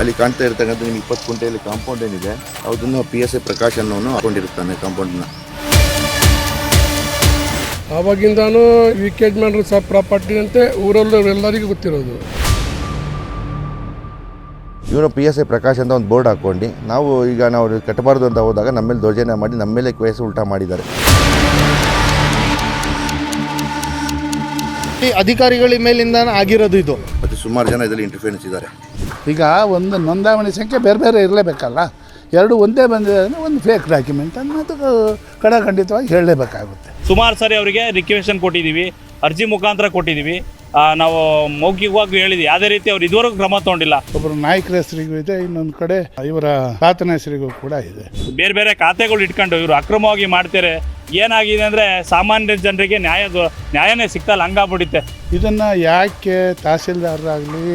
ಅಲ್ಲಿ ಕಾಣ್ತಾ ಇರ್ತಕ್ಕಂಥ ನಿಮ್ಗೆ ಇಪ್ಪತ್ತು ಕುಂಟೆಯಲ್ಲಿ ಕಾಂಪೌಂಡ್ ಏನಿದೆ ಅದನ್ನು ಪಿ ಎಸ್ ಎ ಪ್ರಕಾಶ್ ಅನ್ನೋನು ಹಾಕೊಂಡಿರ್ತಾನೆ ಕಾಂಪೌಂಡ್ನ ಆವಾಗಿಂದಾನು ವಿಕೆಟ್ ಮ್ಯಾನ್ ಸಹ ಪ್ರಾಪರ್ಟಿ ಅಂತೆ ಊರಲ್ಲೂ ಎಲ್ಲರಿಗೂ ಗೊತ್ತಿರೋದು. ಇವರು ಪಿ ಎಸ್ ಐ ಪ್ರಕಾಶ್ ಅಂತ ಒಂದು ಬೋರ್ಡ್ ಹಾಕ್ಕೊಂಡು ನಾವು ಈಗ ನಾವು ಕಟ್ಟಬಾರ್ದು ಅಂತ ಹೋದಾಗ ನಮ್ಮ ಮೇಲೆ ದೌರ್ಜನ್ಯ ಮಾಡಿ ನಮ್ಮ ಮೇಲೆ ಕೇಸ್ ಉಲ್ಟಾ ಮಾಡಿದ್ದಾರೆ. ಈ ಅಧಿಕಾರಿಗಳ ಮೇಲಿಂದ ಆಗಿರೋದು ಇದು. ಮತ್ತು ಸುಮಾರು ಜನ ಇದರಲ್ಲಿ ಇಂಟರ್ಫಿಯನ್ಸ್ ಇದ್ದಾರೆ. ಈಗ ಒಂದು ನೋಂದಾವಣಿ ಸಂಖ್ಯೆ ಬೇರೆ ಬೇರೆ ಇರಲೇಬೇಕಲ್ಲ? ಎರಡು ಒಂದೇ ಬಂದಿದೆ ಅಂದರೆ ಒಂದು ಫೇಕ್ ಡಾಕ್ಯುಮೆಂಟ್ ಅನ್ನೋದು ಕಡಖಂಡಿತವಾಗಿ ಹೇಳಲೇಬೇಕಾಗುತ್ತೆ. ಸುಮಾರು ಸಾರಿ ಅವರಿಗೆ ರಿಕ್ವೆಷನ್ ಕೊಟ್ಟಿದ್ದೀವಿ ಅರ್ಜಿ ಮುಖಾಂತರ ಕೊಟ್ಟಿದ್ದೀವಿ. ನಾವು ಮೌಖಿಕವಾಗಿ ಹೇಳಿದ್ವಿ. ಯಾವುದೇ ರೀತಿ ಅವ್ರು ಇದುವರೆಗೂ ಕ್ರಮ ತಗೊಂಡಿಲ್ಲ. ಒಬ್ಬರು ನಾಯಕರ ಹೆಸರಿಗೂ ಇದೆ ಇನ್ನೊಂದು ಕಡೆ ಇವರ ಖಾತನ ಹೆಸರಿಗೂ ಕೂಡ ಇದೆ. ಬೇರೆ ಬೇರೆ ಖಾತೆಗಳು ಇಟ್ಕೊಂಡು ಇವರು ಅಕ್ರಮವಾಗಿ ಮಾಡ್ತಾರೆ ಏನಾಗಿದೆ ಅಂದರೆ ಸಾಮಾನ್ಯ ಜನರಿಗೆ ನ್ಯಾಯ ನ್ಯಾಯನೇ ಸಿಗ್ತಲ್ಲ ಹಂಗಾಗ್ಬಿಡುತ್ತೆ. ಇದನ್ನು ಯಾಕೆ ತಹಸೀಲ್ದಾರರಾಗಲಿ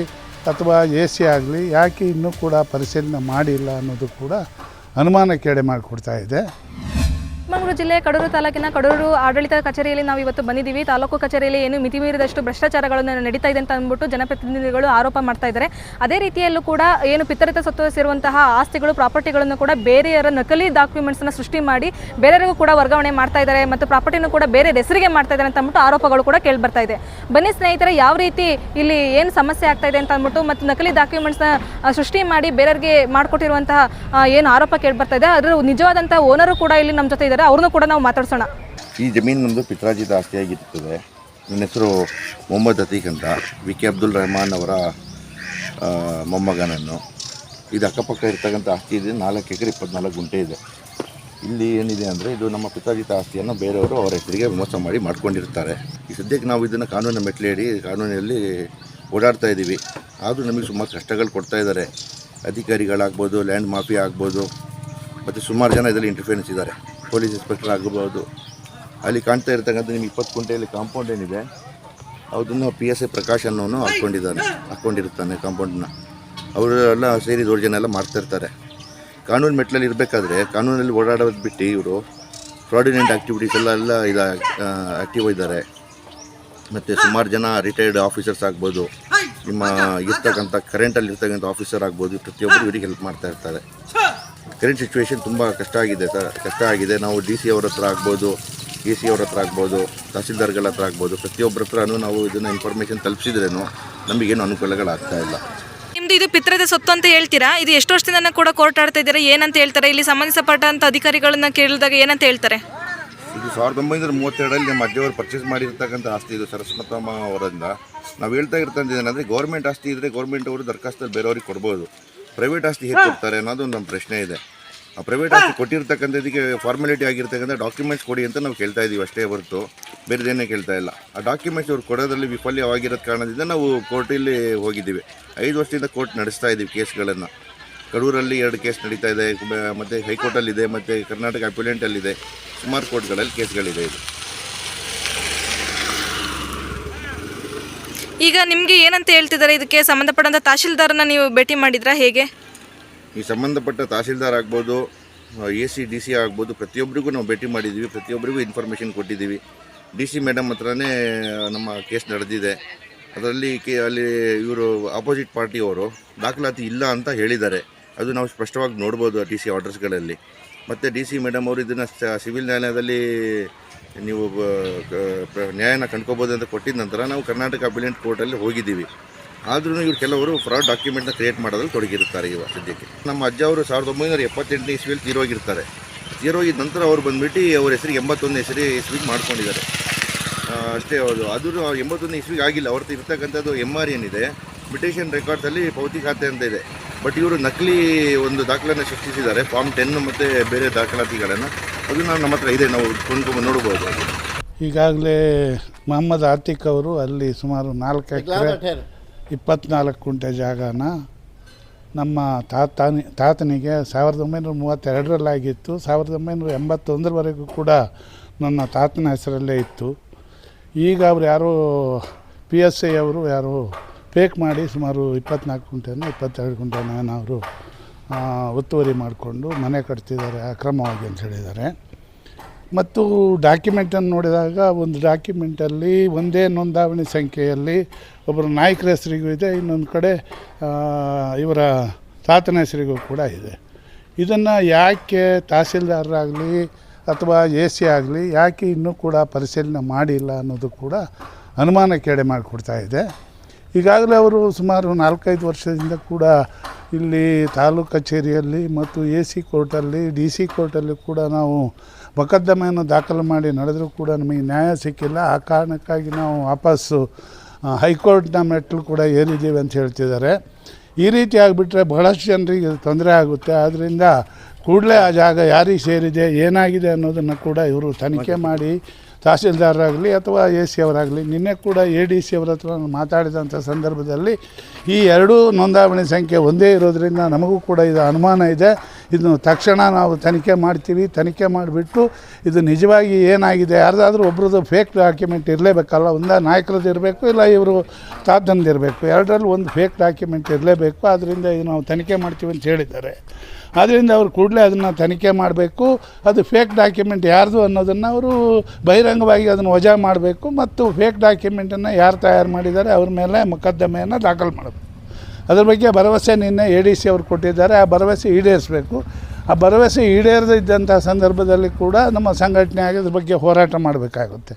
ಅಥವಾ ಎ ಸಿ ಆಗಲಿ ಯಾಕೆ ಇನ್ನೂ ಕೂಡ ಪರಿಶೀಲನೆ ಮಾಡಿಲ್ಲ ಅನ್ನೋದು ಕೂಡ ಅನುಮಾನಕ್ಕೆಡೆ ಮಾಡಿಕೊಡ್ತಾ ಇದೆ. ಚಿಕ್ಕಮಗಳೂರು ಜಿಲ್ಲೆ ಕಡೂರು ತಾಲೂಕಿನ ಕಡೂರು ಆಡಳಿತ ಕಚೇರಿಯಲ್ಲಿ ನಾವು ಇವತ್ತು ಬಂದಿದ್ದೀವಿ. ತಾಲೂಕು ಕಚೇರಿಯಲ್ಲಿ ಏನು ಮಿತಿ ಮೀರಿದಷ್ಟು ಭ್ರಷ್ಟಾಚಾರಗಳನ್ನು ನಡೀತಾ ಇದೆ ಅಂತ ಅಂದ್ಬಿಟ್ಟು ಜನಪ್ರತಿನಿಧಿಗಳು ಆರೋಪ ಮಾಡ್ತಾ ಇದ್ದಾರೆ. ಅದೇ ರೀತಿಯಲ್ಲೂ ಕೂಡ ಏನು ಪಿತ್ತರಿತ ಸತ್ತು ಸೇರುವಂತಹ ಆಸ್ತಿಗಳು, ಪ್ರಾಪರ್ಟಿಗಳನ್ನು ಕೂಡ ಬೇರೆಯವರ ನಕಲಿ ಡಾಕ್ಯುಮೆಂಟ್ಸ್ನ ಸೃಷ್ಟಿ ಮಾಡಿ ಬೇರೆಯವರಿಗೂ ಕೂಡ ವರ್ಗಾವಣೆ ಮಾಡ್ತಾ ಇದ್ದಾರೆ ಮತ್ತು ಪ್ರಾಪರ್ಟಿನೂ ಕೂಡ ಬೇರೆ ಹೆಸರಿಗೆ ಮಾಡ್ತಾ ಇದ್ದಾರೆ ಅಂತ ಅಂದ್ಬಿಟ್ಟು ಆರೋಪಗಳು ಕೂಡ ಕೇಳಿ ಬರ್ತಾ ಇದೆ. ಬನ್ನಿ ಸ್ನೇಹಿತರೆ, ಯಾವ ರೀತಿ ಇಲ್ಲಿ ಏನು ಸಮಸ್ಯೆ ಆಗ್ತಾ ಇದೆ ಅಂತ ಅಂದ್ಬಿಟ್ಟು ಮತ್ತು ನಕಲಿ ಡಾಕ್ಯುಮೆಂಟ್ಸ್ನ ಸೃಷ್ಟಿ ಮಾಡಿ ಬೇರೆಯವರಿಗೆ ಮಾಡಿಕೊಟ್ಟಿರುವಂತಹ ಏನು ಆರೋಪ ಕೇಳಿ ಬರ್ತಾ ಇದೆ. ಅದರ ನಿಜವಾದಂತಹ ಓನರು ಕೂಡ ಇಲ್ಲಿ ನಮ್ಮ ಜೊತೆ ಇದ್ದಾರೆ. ಅವ್ರನ್ನೂ ಕೂಡ ನಾವು ಮಾತಾಡ್ಸೋಣ. ಈ ಜಮೀನು ನಮ್ಮದು ಪಿತ್ರಾಜಿತ ಆಸ್ತಿಯಾಗಿರ್ತದೆ ನನ್ನ ಹೆಸರು ಮೊಹಮ್ಮದ್ ಅತೀಕ್ ಅಂತ. ವಿ ಕೆ ಅಬ್ದುಲ್ ರೆಹಮಾನ್ ಅವರ ಮೊಮ್ಮಗನನ್ನು. ಇದು ಅಕ್ಕಪಕ್ಕ ಇರ್ತಕ್ಕಂಥ ಆಸ್ತಿ ಇದೆ. ನಾಲ್ಕು ಎಕರೆ, ಇಪ್ಪತ್ನಾಲ್ಕು ಗುಂಟೆ ಇದೆ. ಇಲ್ಲಿ ಏನಿದೆ ಅಂದರೆ, ಇದು ನಮ್ಮ ಪಿತಾಜಿತ ಆಸ್ತಿಯನ್ನು ಬೇರೆಯವರು ಅವರ ಹೆಸರಿಗೆ ಮೋಸ ಮಾಡಿ ಮಾಡ್ಕೊಂಡಿರ್ತಾರೆ. ಈ ಸದ್ಯಕ್ಕೆ ನಾವು ಇದನ್ನು ಕಾನೂನಿನ ಮೆಟ್ಲೇಡಿ ಕಾನೂನಿನಲ್ಲಿ ಓಡಾಡ್ತಾ ಇದ್ದೀವಿ ಆದರೂ ನಮಗೆ ಸುಮಾರು ಕಷ್ಟಗಳು ಕೊಡ್ತಾ ಇದ್ದಾರೆ. ಅಧಿಕಾರಿಗಳಾಗ್ಬೋದು, ಲ್ಯಾಂಡ್ ಮಾಫಿ ಆಗ್ಬೋದು, ಮತ್ತು ಸುಮಾರು ಜನ ಇದರಲ್ಲಿ ಇಂಟರ್ಫಿಯನ್ಸ್ ಇದ್ದಾರೆ. ಪೊಲೀಸ್ ಇನ್ಸ್ಪೆಕ್ಟರ್ ಆಗಬಹುದು ಅಲ್ಲಿ ಕಾಣ್ತಾ ಇರ್ತಕ್ಕಂಥ ನಿಮ್ಗೆ ಇಪ್ಪತ್ತು ಕುಂಟೆಯಲ್ಲಿ ಕಾಂಪೌಂಡ್ ಏನಿದೆ, ಅದನ್ನು ಪಿ ಎಸ್ ಐ ಪ್ರಕಾಶ್ ಅನ್ನೋನು ಹಾಕ್ಕೊಂಡಿದ್ದಾನೆ ಹಾಕ್ಕೊಂಡಿರ್ತಾನೆ ಕಾಂಪೌಂಡನ್ನ ಅವರು ಸೇರಿ ಸೇರಿ ಜನ ಎಲ್ಲ ಮಾಡ್ತಾ ಇರ್ತಾರೆ. ಕಾನೂನು ಮೆಟ್ಲಲ್ಲಿ ಇರಬೇಕಾದ್ರೆ ಕಾನೂನಲ್ಲಿ ಓಡಾಡೋದು ಬಿಟ್ಟು ಇವರು ಫ್ರಾಡಿನೆಂಟ್ ಆ್ಯಕ್ಟಿವಿಟೀಸ್ ಎಲ್ಲ ಎಲ್ಲ ಇದು ಆ್ಯಕ್ಟಿವ್ ಇದ್ದಾರೆ. ಮತ್ತು ಸುಮಾರು ಜನ ರಿಟೈರ್ಡ್ ಆಫೀಸರ್ಸ್ ಆಗ್ಬೋದು. ನಿಮ್ಮ ಇರ್ತಕ್ಕಂಥ ಕರೆಂಟಲ್ಲಿ ಇರ್ತಕ್ಕಂಥ ಆಫೀಸರ್ ಆಗ್ಬೋದು, ಪ್ರತಿಯೊಬ್ಬರು ಇವರಿಗೆ ಹೆಲ್ಪ್ ಮಾಡ್ತಾ ಇರ್ತಾರೆ. ಕರೆಂಟ್ ಸಿಚುವೇಶನ್ ತುಂಬ ಕಷ್ಟ ಆಗಿದೆ ಸರ್. ಕಷ್ಟ ಆಗಿದೆ. ನಾವು ಡಿ ಸಿ ಅವ್ರ ಹತ್ರ ಆಗ್ಬೋದು ಎ ಸಿ ಅವ್ರ ಹತ್ರ ಆಗ್ಬೋದು ತಹಸೀಲ್ದಾರ್ಗಳ ಹತ್ರ ಆಗ್ಬೋದು. ಪ್ರತಿಯೊಬ್ಬರ ಹತ್ರನೂ ನಾವು ಇದನ್ನು ಇನ್ಫಾರ್ಮೇಷನ್ ತಲುಪಿಸಿದ್ರೇನು ನಮಗೇನು ಅನುಕೂಲಗಳಾಗ್ತಾ ಇಲ್ಲ. ನಿಮ್ದು ಇದು ಪಿತ್ರದ ಸೊತ್ತು ಅಂತ ಹೇಳ್ತೀರಾ? ಇದು ಎಷ್ಟು ವರ್ಷದಿಂದ ಕೂಡ ಕೋರ್ಟ್ ಆಡ್ತಾ ಇದ್ದಾರೆ? ಏನಂತ ಹೇಳ್ತಾರೆ? ಇಲ್ಲಿ ಸಂಬಂಧಪಟ್ಟಂತ ಅಧಿಕಾರಿಗಳನ್ನ ಕೇಳಿದಾಗ ಏನಂತ ಹೇಳ್ತಾರೆ? ಇದು ಸಾವಿರದ ಒಂಬೈನೂರ ಮೂವತ್ತೆರಡರಲ್ಲಿ ನಮ್ಮ ಅಜ್ಜಿಯವರು ಪರ್ಚೇಸ್ ಮಾಡಿರ್ತಕ್ಕಂಥ ಆಸ್ತಿ ಇದು ಸರಸ್ವತಮ್ಮ ಅವರಿಂದ. ನಾವು ಹೇಳ್ತಾ ಇರ್ತಂತ ಏನಂದರೆ ಗೌರ್ಮೆಂಟ್ ಆಸ್ತಿ ಇದ್ದರೆ ಗೌರ್ಮೆಂಟ್ ಅವರು ದರಖಾಸ್ತಲ್ಲಿ ಬೇರೆಯವ್ರಿಗೆ ಕೊಡ್ಬೋದು. ಪ್ರೈವೇಟ್ ಆಸ್ತಿ ಹೇಗೆ ಕೊಡ್ತಾರೆ ಅನ್ನೋದು ನಮ್ಮ ಪ್ರಶ್ನೆ ಇದೆ. ಆ ಪ್ರೈವೇಟ್ ಆಸ್ತಿ ಕೊಟ್ಟಿರ್ತಕ್ಕಂಥದ್ದಕ್ಕೆ ಫಾರ್ಮಾಲಿಟಿ ಆಗಿರ್ತಕ್ಕಂಥ ಡಾಕ್ಯುಮೆಂಟ್ಸ್ ಕೊಡಿ ಅಂತ ನಾವು ಕೇಳ್ತಾ ಇದ್ದೀವಿ ಅಷ್ಟೇ ಹೊರತು. ಬೇರೆದೇನೇ ಕೇಳ್ತಾ ಇಲ್ಲ. ಆ ಡಾಕ್ಯುಮೆಂಟ್ಸ್ ಅವ್ರು ಕೊಡೋದ್ರಲ್ಲಿ ವಿಫಲ್ಯವಾಗಿರೋದ ಕಾರಣದಿಂದ ನಾವು ಕೋರ್ಟಲ್ಲಿ ಹೋಗಿದ್ದೀವಿ. ಐದು ವರ್ಷದಿಂದ ಕೋರ್ಟ್ ನಡೆಸ್ತಾ ಇದ್ದೀವಿ ಕೇಸ್ಗಳನ್ನು. ಕಡೂರಲ್ಲಿ ಎರಡು ಕೇಸ್ ನಡೀತಾ ಇದೆ ಮತ್ತು ಹೈಕೋರ್ಟಲ್ಲಿದೆ ಮತ್ತು ಕರ್ನಾಟಕ ಅಪ್ಯುಲೆಂಟಲ್ಲಿದೆ ಸುಮಾರು ಕೋರ್ಟ್ಗಳಲ್ಲಿ ಕೇಸ್ಗಳಿದೆ ಇದು. ಈಗ ನಿಮಗೆ ಏನಂತ ಹೇಳ್ತಿದ್ದಾರೆ? ಇದಕ್ಕೆ ಸಂಬಂಧಪಟ್ಟಂತ ತಹಶೀಲ್ದಾರನ್ನ ನೀವು ಭೇಟಿ ಮಾಡಿದ್ರಾ ಹೇಗೆ? ಈ ಸಂಬಂಧಪಟ್ಟ ತಹಸೀಲ್ದಾರ್ ಆಗ್ಬೋದು ಎ ಸಿ, ಡಿ ಸಿ ಆಗ್ಬೋದು, ಪ್ರತಿಯೊಬ್ಬರಿಗೂ ನಾವು ಭೇಟಿ ಮಾಡಿದ್ದೀವಿ. ಪ್ರತಿಯೊಬ್ಬರಿಗೂ ಇನ್ಫಾರ್ಮೇಷನ್ ಕೊಟ್ಟಿದ್ದೀವಿ. ಡಿ ಸಿ ಮೇಡಮ್ ಹತ್ರನೇ ನಮ್ಮ ಕೇಸ್ ನಡೆದಿದೆ. ಅದರಲ್ಲಿ ಕೆ, ಅಲ್ಲಿ ಇವರು ಆಪೋಸಿಟ್ ಪಾರ್ಟಿಯವರು ದಾಖಲಾತಿ ಇಲ್ಲ ಅಂತ ಹೇಳಿದ್ದಾರೆ. ಅದು ನಾವು ಸ್ಪಷ್ಟವಾಗಿ ನೋಡ್ಬೋದು ಡಿ ಸಿ ಆರ್ಡರ್ಸ್ಗಳಲ್ಲಿ. ಮತ್ತು ಡಿ ಸಿ ಮೇಡಮ್ ಅವರು ಇದನ್ನು ಸಿವಿಲ್ ನ್ಯಾಯಾಲಯದಲ್ಲಿ ನೀವು ನ್ಯಾಯನ ಕಂಡ್ಕೋಬೋದು ಅಂತ ಕೊಟ್ಟಿದ ನಂತರ ನಾವು ಕರ್ನಾಟಕ ಅಪಿಲೆಂಟ್ ಕೋರ್ಟಲ್ಲಿ ಹೋಗಿದ್ದೀವಿ. ಆದ್ರೂ ಇವರು ಕೆಲವರು ಫ್ರಾಡ್ ಡಾಕ್ಯುಮೆಂಟ್ನ ಕ್ರಿಯೇಟ್ ಮಾಡೋದ್ರಲ್ಲಿ ತೊಡಗಿರುತ್ತಾರೆ ಇವಾಗ ಸದ್ಯಕ್ಕೆ. ನಮ್ಮ ಅಜ್ಜ ಅವರು ಸಾವಿರದ ಒಂಬೈನೂರ ಎಪ್ಪತ್ತೆಂಟನೇ ಇಸ್ವಿಯಲ್ಲಿ ತೀರೋಗಿರ್ತಾರೆ ತೀರೋಗಿದ ನಂತರ ಅವ್ರು ಬಂದುಬಿಟ್ಟು ಅವ್ರ ಹೆಸರಿಗೆ ಎಂಬತ್ತೊಂದು ಹೆಸರಿ ಇಸ್ವಿಗೆ ಮಾಡ್ಕೊಂಡಿದ್ದಾರೆ. ಅಷ್ಟೇ ಹೌದು ಅದು ಎಂಬತ್ತೊಂದು ಇಸ್ವಿಗೆ ಆಗಿಲ್ಲ. ಅವ್ರದ್ದು ಇರ್ತಕ್ಕಂಥದ್ದು ಎಂ ಆರ್ ಏನಿದೆ ಬ್ರಿಟಿಷನ್ ರೆಕಾರ್ಡ್ಸಲ್ಲಿ ಪೌತಿ ಖಾತೆ ಅಂತ ಇದೆ. ಬಟ್ ಇವರು ನಕಲಿ ಒಂದು ದಾಖಲೆಯನ್ನು ಸೃಷ್ಟಿಸಿದ್ದಾರೆ. ಫಾರ್ಮ್ ಟೆನ್ ಮತ್ತು ಬೇರೆ ದಾಖಲಾತಿಗಳನ್ನು. ಅದು ನಾವು ನಮ್ಮ ಹತ್ರ ಇದೆ. ನಾವು ಕೊಂಡ್ಕೊಂಡು ನೋಡ್ಬೋದು ಈಗಾಗಲೇ ಮೊಹಮ್ಮದ್ ಆತಿಕ್ ಅವರು ಅಲ್ಲಿ ಸುಮಾರು ನಾಲ್ಕು ಎಕರೆ ಇಪ್ಪತ್ನಾಲ್ಕು ಕುಂಟೆ ಜಾಗನ ನಮ್ಮ ತಾತನಿ ತಾತನಿಗೆ ಸಾವಿರದ ಒಂಬೈನೂರ ಮೂವತ್ತೆರಡರಲ್ಲಾಗಿತ್ತು ಸಾವಿರದ ಒಂಬೈನೂರ ಎಂಬತ್ತೊಂದರವರೆಗೂ ಕೂಡ ನನ್ನ ತಾತನ ಹೆಸರಲ್ಲೇ ಇತ್ತು. ಈಗ ಅವರು ಯಾರೋ ಪಿ ಎಸ್ ಐ ಅವರು ಯಾರೋ ಪೇಕ್ ಮಾಡಿ ಸುಮಾರು ಇಪ್ಪತ್ನಾಲ್ಕು ಗುಂಟೆಯನ್ನು ಇಪ್ಪತ್ತೆರಡು ನಾನು ಅವರು ಒತ್ತುವರಿ ಮಾಡಿಕೊಂಡು ಮನೆ ಕಟ್ತಿದ್ದಾರೆ, ಅಕ್ರಮವಾಗಿ ಅಂತ ಹೇಳಿದ್ದಾರೆ. ಮತ್ತು ಡಾಕ್ಯುಮೆಂಟನ್ನು ನೋಡಿದಾಗ ಒಂದು ಡಾಕ್ಯುಮೆಂಟಲ್ಲಿ ಒಂದೇ ನೋಂದಾವಣಿ ಸಂಖ್ಯೆಯಲ್ಲಿ ಒಬ್ಬರು ನಾಯಕರ ಹೆಸರಿಗೂ ಇದೆ, ಇನ್ನೊಂದು ಕಡೆ ಇವರ ತಾತನ ಹೆಸರಿಗೂ ಕೂಡ ಇದೆ. ಇದನ್ನು ಯಾಕೆ ತಹಸೀಲ್ದಾರರಾಗಲಿ ಅಥವಾ ಎ ಸಿ ಆಗಲಿ ಯಾಕೆ ಇನ್ನೂ ಕೂಡ ಪರಿಶೀಲನೆ ಮಾಡಿಲ್ಲ ಅನ್ನೋದು ಕೂಡ ಅನುಮಾನಕ್ಕೆಡೆ ಮಾಡಿಕೊಡ್ತಾ ಇದೆ. ಈಗಾಗಲೇ ಅವರು ಸುಮಾರು ನಾಲ್ಕೈದು ವರ್ಷದಿಂದ ಕೂಡ ಇಲ್ಲಿ ತಾಲೂಕು ಕಚೇರಿಯಲ್ಲಿ ಮತ್ತು ಎ ಸಿ ಕೋರ್ಟಲ್ಲಿ ಡಿ ಸಿ ಕೋರ್ಟಲ್ಲಿ ಕೂಡ ನಾವು ಮೊಕದ್ದಮೆಯನ್ನು ದಾಖಲು ಮಾಡಿ ನಡೆದರೂ ಕೂಡ ನಮಗೆ ನ್ಯಾಯ ಸಿಕ್ಕಿಲ್ಲ. ಆ ಕಾರಣಕ್ಕಾಗಿ ನಾವು ವಾಪಸ್ಸು ಹೈಕೋರ್ಟ್ನ ಮೆಟ್ಟಲು ಕೂಡ ಏರಿದ್ದೀವಿ ಅಂತ ಹೇಳ್ತಿದ್ದಾರೆ. ಈ ರೀತಿ ಆಗಿಬಿಟ್ರೆ ಬಹಳಷ್ಟು ಜನರಿಗೆ ತೊಂದರೆ ಆಗುತ್ತೆ. ಆದ್ದರಿಂದ ಕೂಡಲೇ ಆ ಜಾಗ ಯಾರಿಗೆ ಸೇರಿದೆ ಏನಾಗಿದೆ ಅನ್ನೋದನ್ನು ಕೂಡ ಇವರು ತನಿಖೆ ಮಾಡಿ ತಹಸೀಲ್ದಾರರಾಗಲಿ ಅಥವಾ ಎ ಸಿ ಅವರಾಗಲಿ, ನಿನ್ನೆ ಕೂಡ ಎ ಡಿ ಸಿ ಅವರ ಹತ್ರ ಮಾತಾಡಿದಂಥ ಸಂದರ್ಭದಲ್ಲಿ ಈ ಎರಡೂ ನೋಂದಾವಣಿ ಸಂಖ್ಯೆ ಒಂದೇ ಇರೋದರಿಂದ ನಮಗೂ ಕೂಡ ಇದು ಅನುಮಾನ ಇದೆ. ಇದನ್ನು ತಕ್ಷಣ ನಾವು ತನಿಖೆ ಮಾಡ್ತೀವಿ. ತನಿಖೆ ಮಾಡಿಬಿಟ್ಟು ಇದು ನಿಜವಾಗಿ ಏನಾಗಿದೆ? ಯಾರ್ದಾದ್ರೂ ಒಬ್ರದ್ದು ಫೇಕ್ ಡಾಕ್ಯುಮೆಂಟ್ ಇರಲೇಬೇಕಲ್ಲ? ಒಂದ ನಾಯಕರದ್ದು ಇರಬೇಕು, ಇಲ್ಲ ಇವರು ತಾತಂದಿರಬೇಕು. ಎರಡರಲ್ಲಿ ಒಂದು ಫೇಕ್ ಡಾಕ್ಯುಮೆಂಟ್ ಇರಲೇಬೇಕು. ಆದ್ದರಿಂದ ಇದು ನಾವು ತನಿಖೆ ಮಾಡ್ತೀವಿ ಅಂತ ಹೇಳಿದ್ದಾರೆ. ಆದ್ದರಿಂದ ಅವರು ಕೂಡಲೇ ಅದನ್ನು ತನಿಖೆ ಮಾಡಬೇಕು. ಅದು ಫೇಕ್ ಡಾಕ್ಯುಮೆಂಟ್ ಯಾರ್ದು ಅನ್ನೋದನ್ನು ಅವರು ಬಹಿರಂಗವಾಗಿ ಅದನ್ನು ವಜಾ ಮಾಡಬೇಕು ಮತ್ತು ಫೇಕ್ ಡಾಕ್ಯುಮೆಂಟನ್ನು ಯಾರು ತಯಾರು ಮಾಡಿದ್ದಾರೆ ಅವ್ರ ಮೇಲೆ ಮೊಕದ್ದಮೆಯನ್ನು ದಾಖಲು ಮಾಡಬೇಕು. ಅದ್ರ ಬಗ್ಗೆ ಭರವಸೆ ನಿನ್ನೆ ಎ ಡಿ ಸಿ ಅವರು ಕೊಟ್ಟಿದ್ದಾರೆ. ಆ ಭರವಸೆ ಈಡೇರಿಸಬೇಕು. ಆ ಭರವಸೆ ಈಡೇರದಿದ್ದಂಥ ಸಂದರ್ಭದಲ್ಲಿ ಕೂಡ ನಮ್ಮ ಸಂಘಟನೆ ಆಗಿ ಅದ್ರ ಬಗ್ಗೆ ಹೋರಾಟ ಮಾಡಬೇಕಾಗುತ್ತೆ.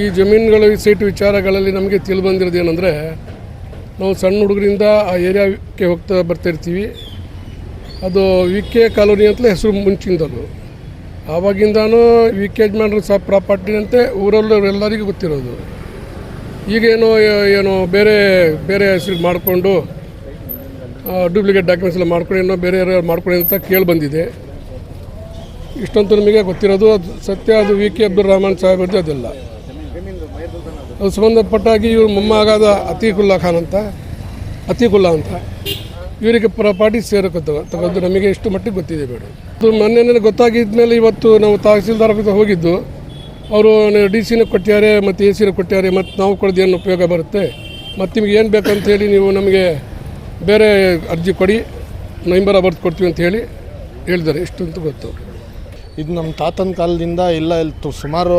ಈ ಜಮೀನುಗಳ ಸೀಟ್ ವಿಚಾರಗಳಲ್ಲಿ ನಮಗೆ ತಿಳಿದು ಏನಂದರೆ, ನಾವು ಸಣ್ಣ ಹುಡುಗರಿಂದ ಆ ಏರಿಯಾಕ್ಕೆ ಹೋಗ್ತಾ ಬರ್ತಾ ಇರ್ತೀವಿ ಅದು ವಿ ಕೆ ಕಾಲೋನಿ ಅಂತಲೇ ಹೆಸರು ಮುಂಚಿಂದದು. ಆವಾಗಿಂದಾನು ವಿ ಕೆ ಯಜಮಾನ್ರು ಸಹ ಪ್ರಾಪರ್ಟಿ ಅಂತೆ ಊರಲ್ಲೂ ಎಲ್ಲರಿಗೂ ಗೊತ್ತಿರೋದು. ಈಗೇನೋ ಏನೋ ಬೇರೆ ಬೇರೆ ಹೆಸರು ಮಾಡಿಕೊಂಡು ಡೂಪ್ಲಿಕೇಟ್ ಡಾಕ್ಯುಮೆಂಟ್ಸ್ ಎಲ್ಲ ಮಾಡ್ಕೊಂಡು ಏನೋ ಬೇರೆ ಯಾರು ಮಾಡ್ಕೊಂಡು ಅಂತ ಕೇಳಿ ಬಂದಿದೆ. ಇಷ್ಟಂತೂ ನಮಗೆ ಗೊತ್ತಿರೋದು, ಅದು ಸತ್ಯ, ಅದು ವಿ ಕೆ ಅಬ್ದುಲ್ ರಹಮಾನ್ ಅಂತ ಅದೆಲ್ಲ. ಅದು ಸಂಬಂಧಪಟ್ಟಾಗಿ ಇವ್ರ ಮೊಮ್ಮಗಾದ ಅತೀಕುಲ್ಲಾ ಖಾನ್ ಅಂತ, ಅತೀಕುಲ್ಲಾ ಅಂತ. ಇವರಿಗೆ ಪ್ರಾಪರ್ಟಿ ಸೇರಕತ್ತವ ತಗೊಂಡು ನಮಗೆ ಎಷ್ಟು ಮಟ್ಟಿಗೆ ಗೊತ್ತಿದೆ ಬೇಡ. ಅದು ಮೊನ್ನೆ ಗೊತ್ತಾಗಿದ್ದ ಮೇಲೆ ಇವತ್ತು ನಾವು ತಹಸೀಲ್ದಾರ್ ಆಫೀಸ್ ಹೋಗಿದ್ದು, ಅವರು ಡಿ ಸಿನ ಕೊಟ್ಟಿದ್ದಾರೆ, ಮತ್ತು ಎ ಸಿನ ಕೊಟ್ಟಿದ್ದಾರೆ ಮತ್ತು ನಾವು ಕೊಡೋದು ಏನು ಉಪಯೋಗ ಬರುತ್ತೆ ಮತ್ತು ನಿಮ್ಗೆ ಏನು ಬೇಕಂತ ಹೇಳಿ ನೀವು ನಮಗೆ ಬೇರೆ ಅರ್ಜಿ ಕೊಡಿ ಮೆಂಬರ ಬರ್ದು ಕೊಡ್ತೀವಿ ಅಂತ ಹೇಳಿ ಹೇಳಿದ್ದಾರೆ. ಇಷ್ಟು ಅಂತ ಗೊತ್ತು. ಇದು ನಮ್ಮ ತಾತನ ಕಾಲದಿಂದ ಇಲ್ಲ ಇಲ್ಲಿ ಸುಮಾರು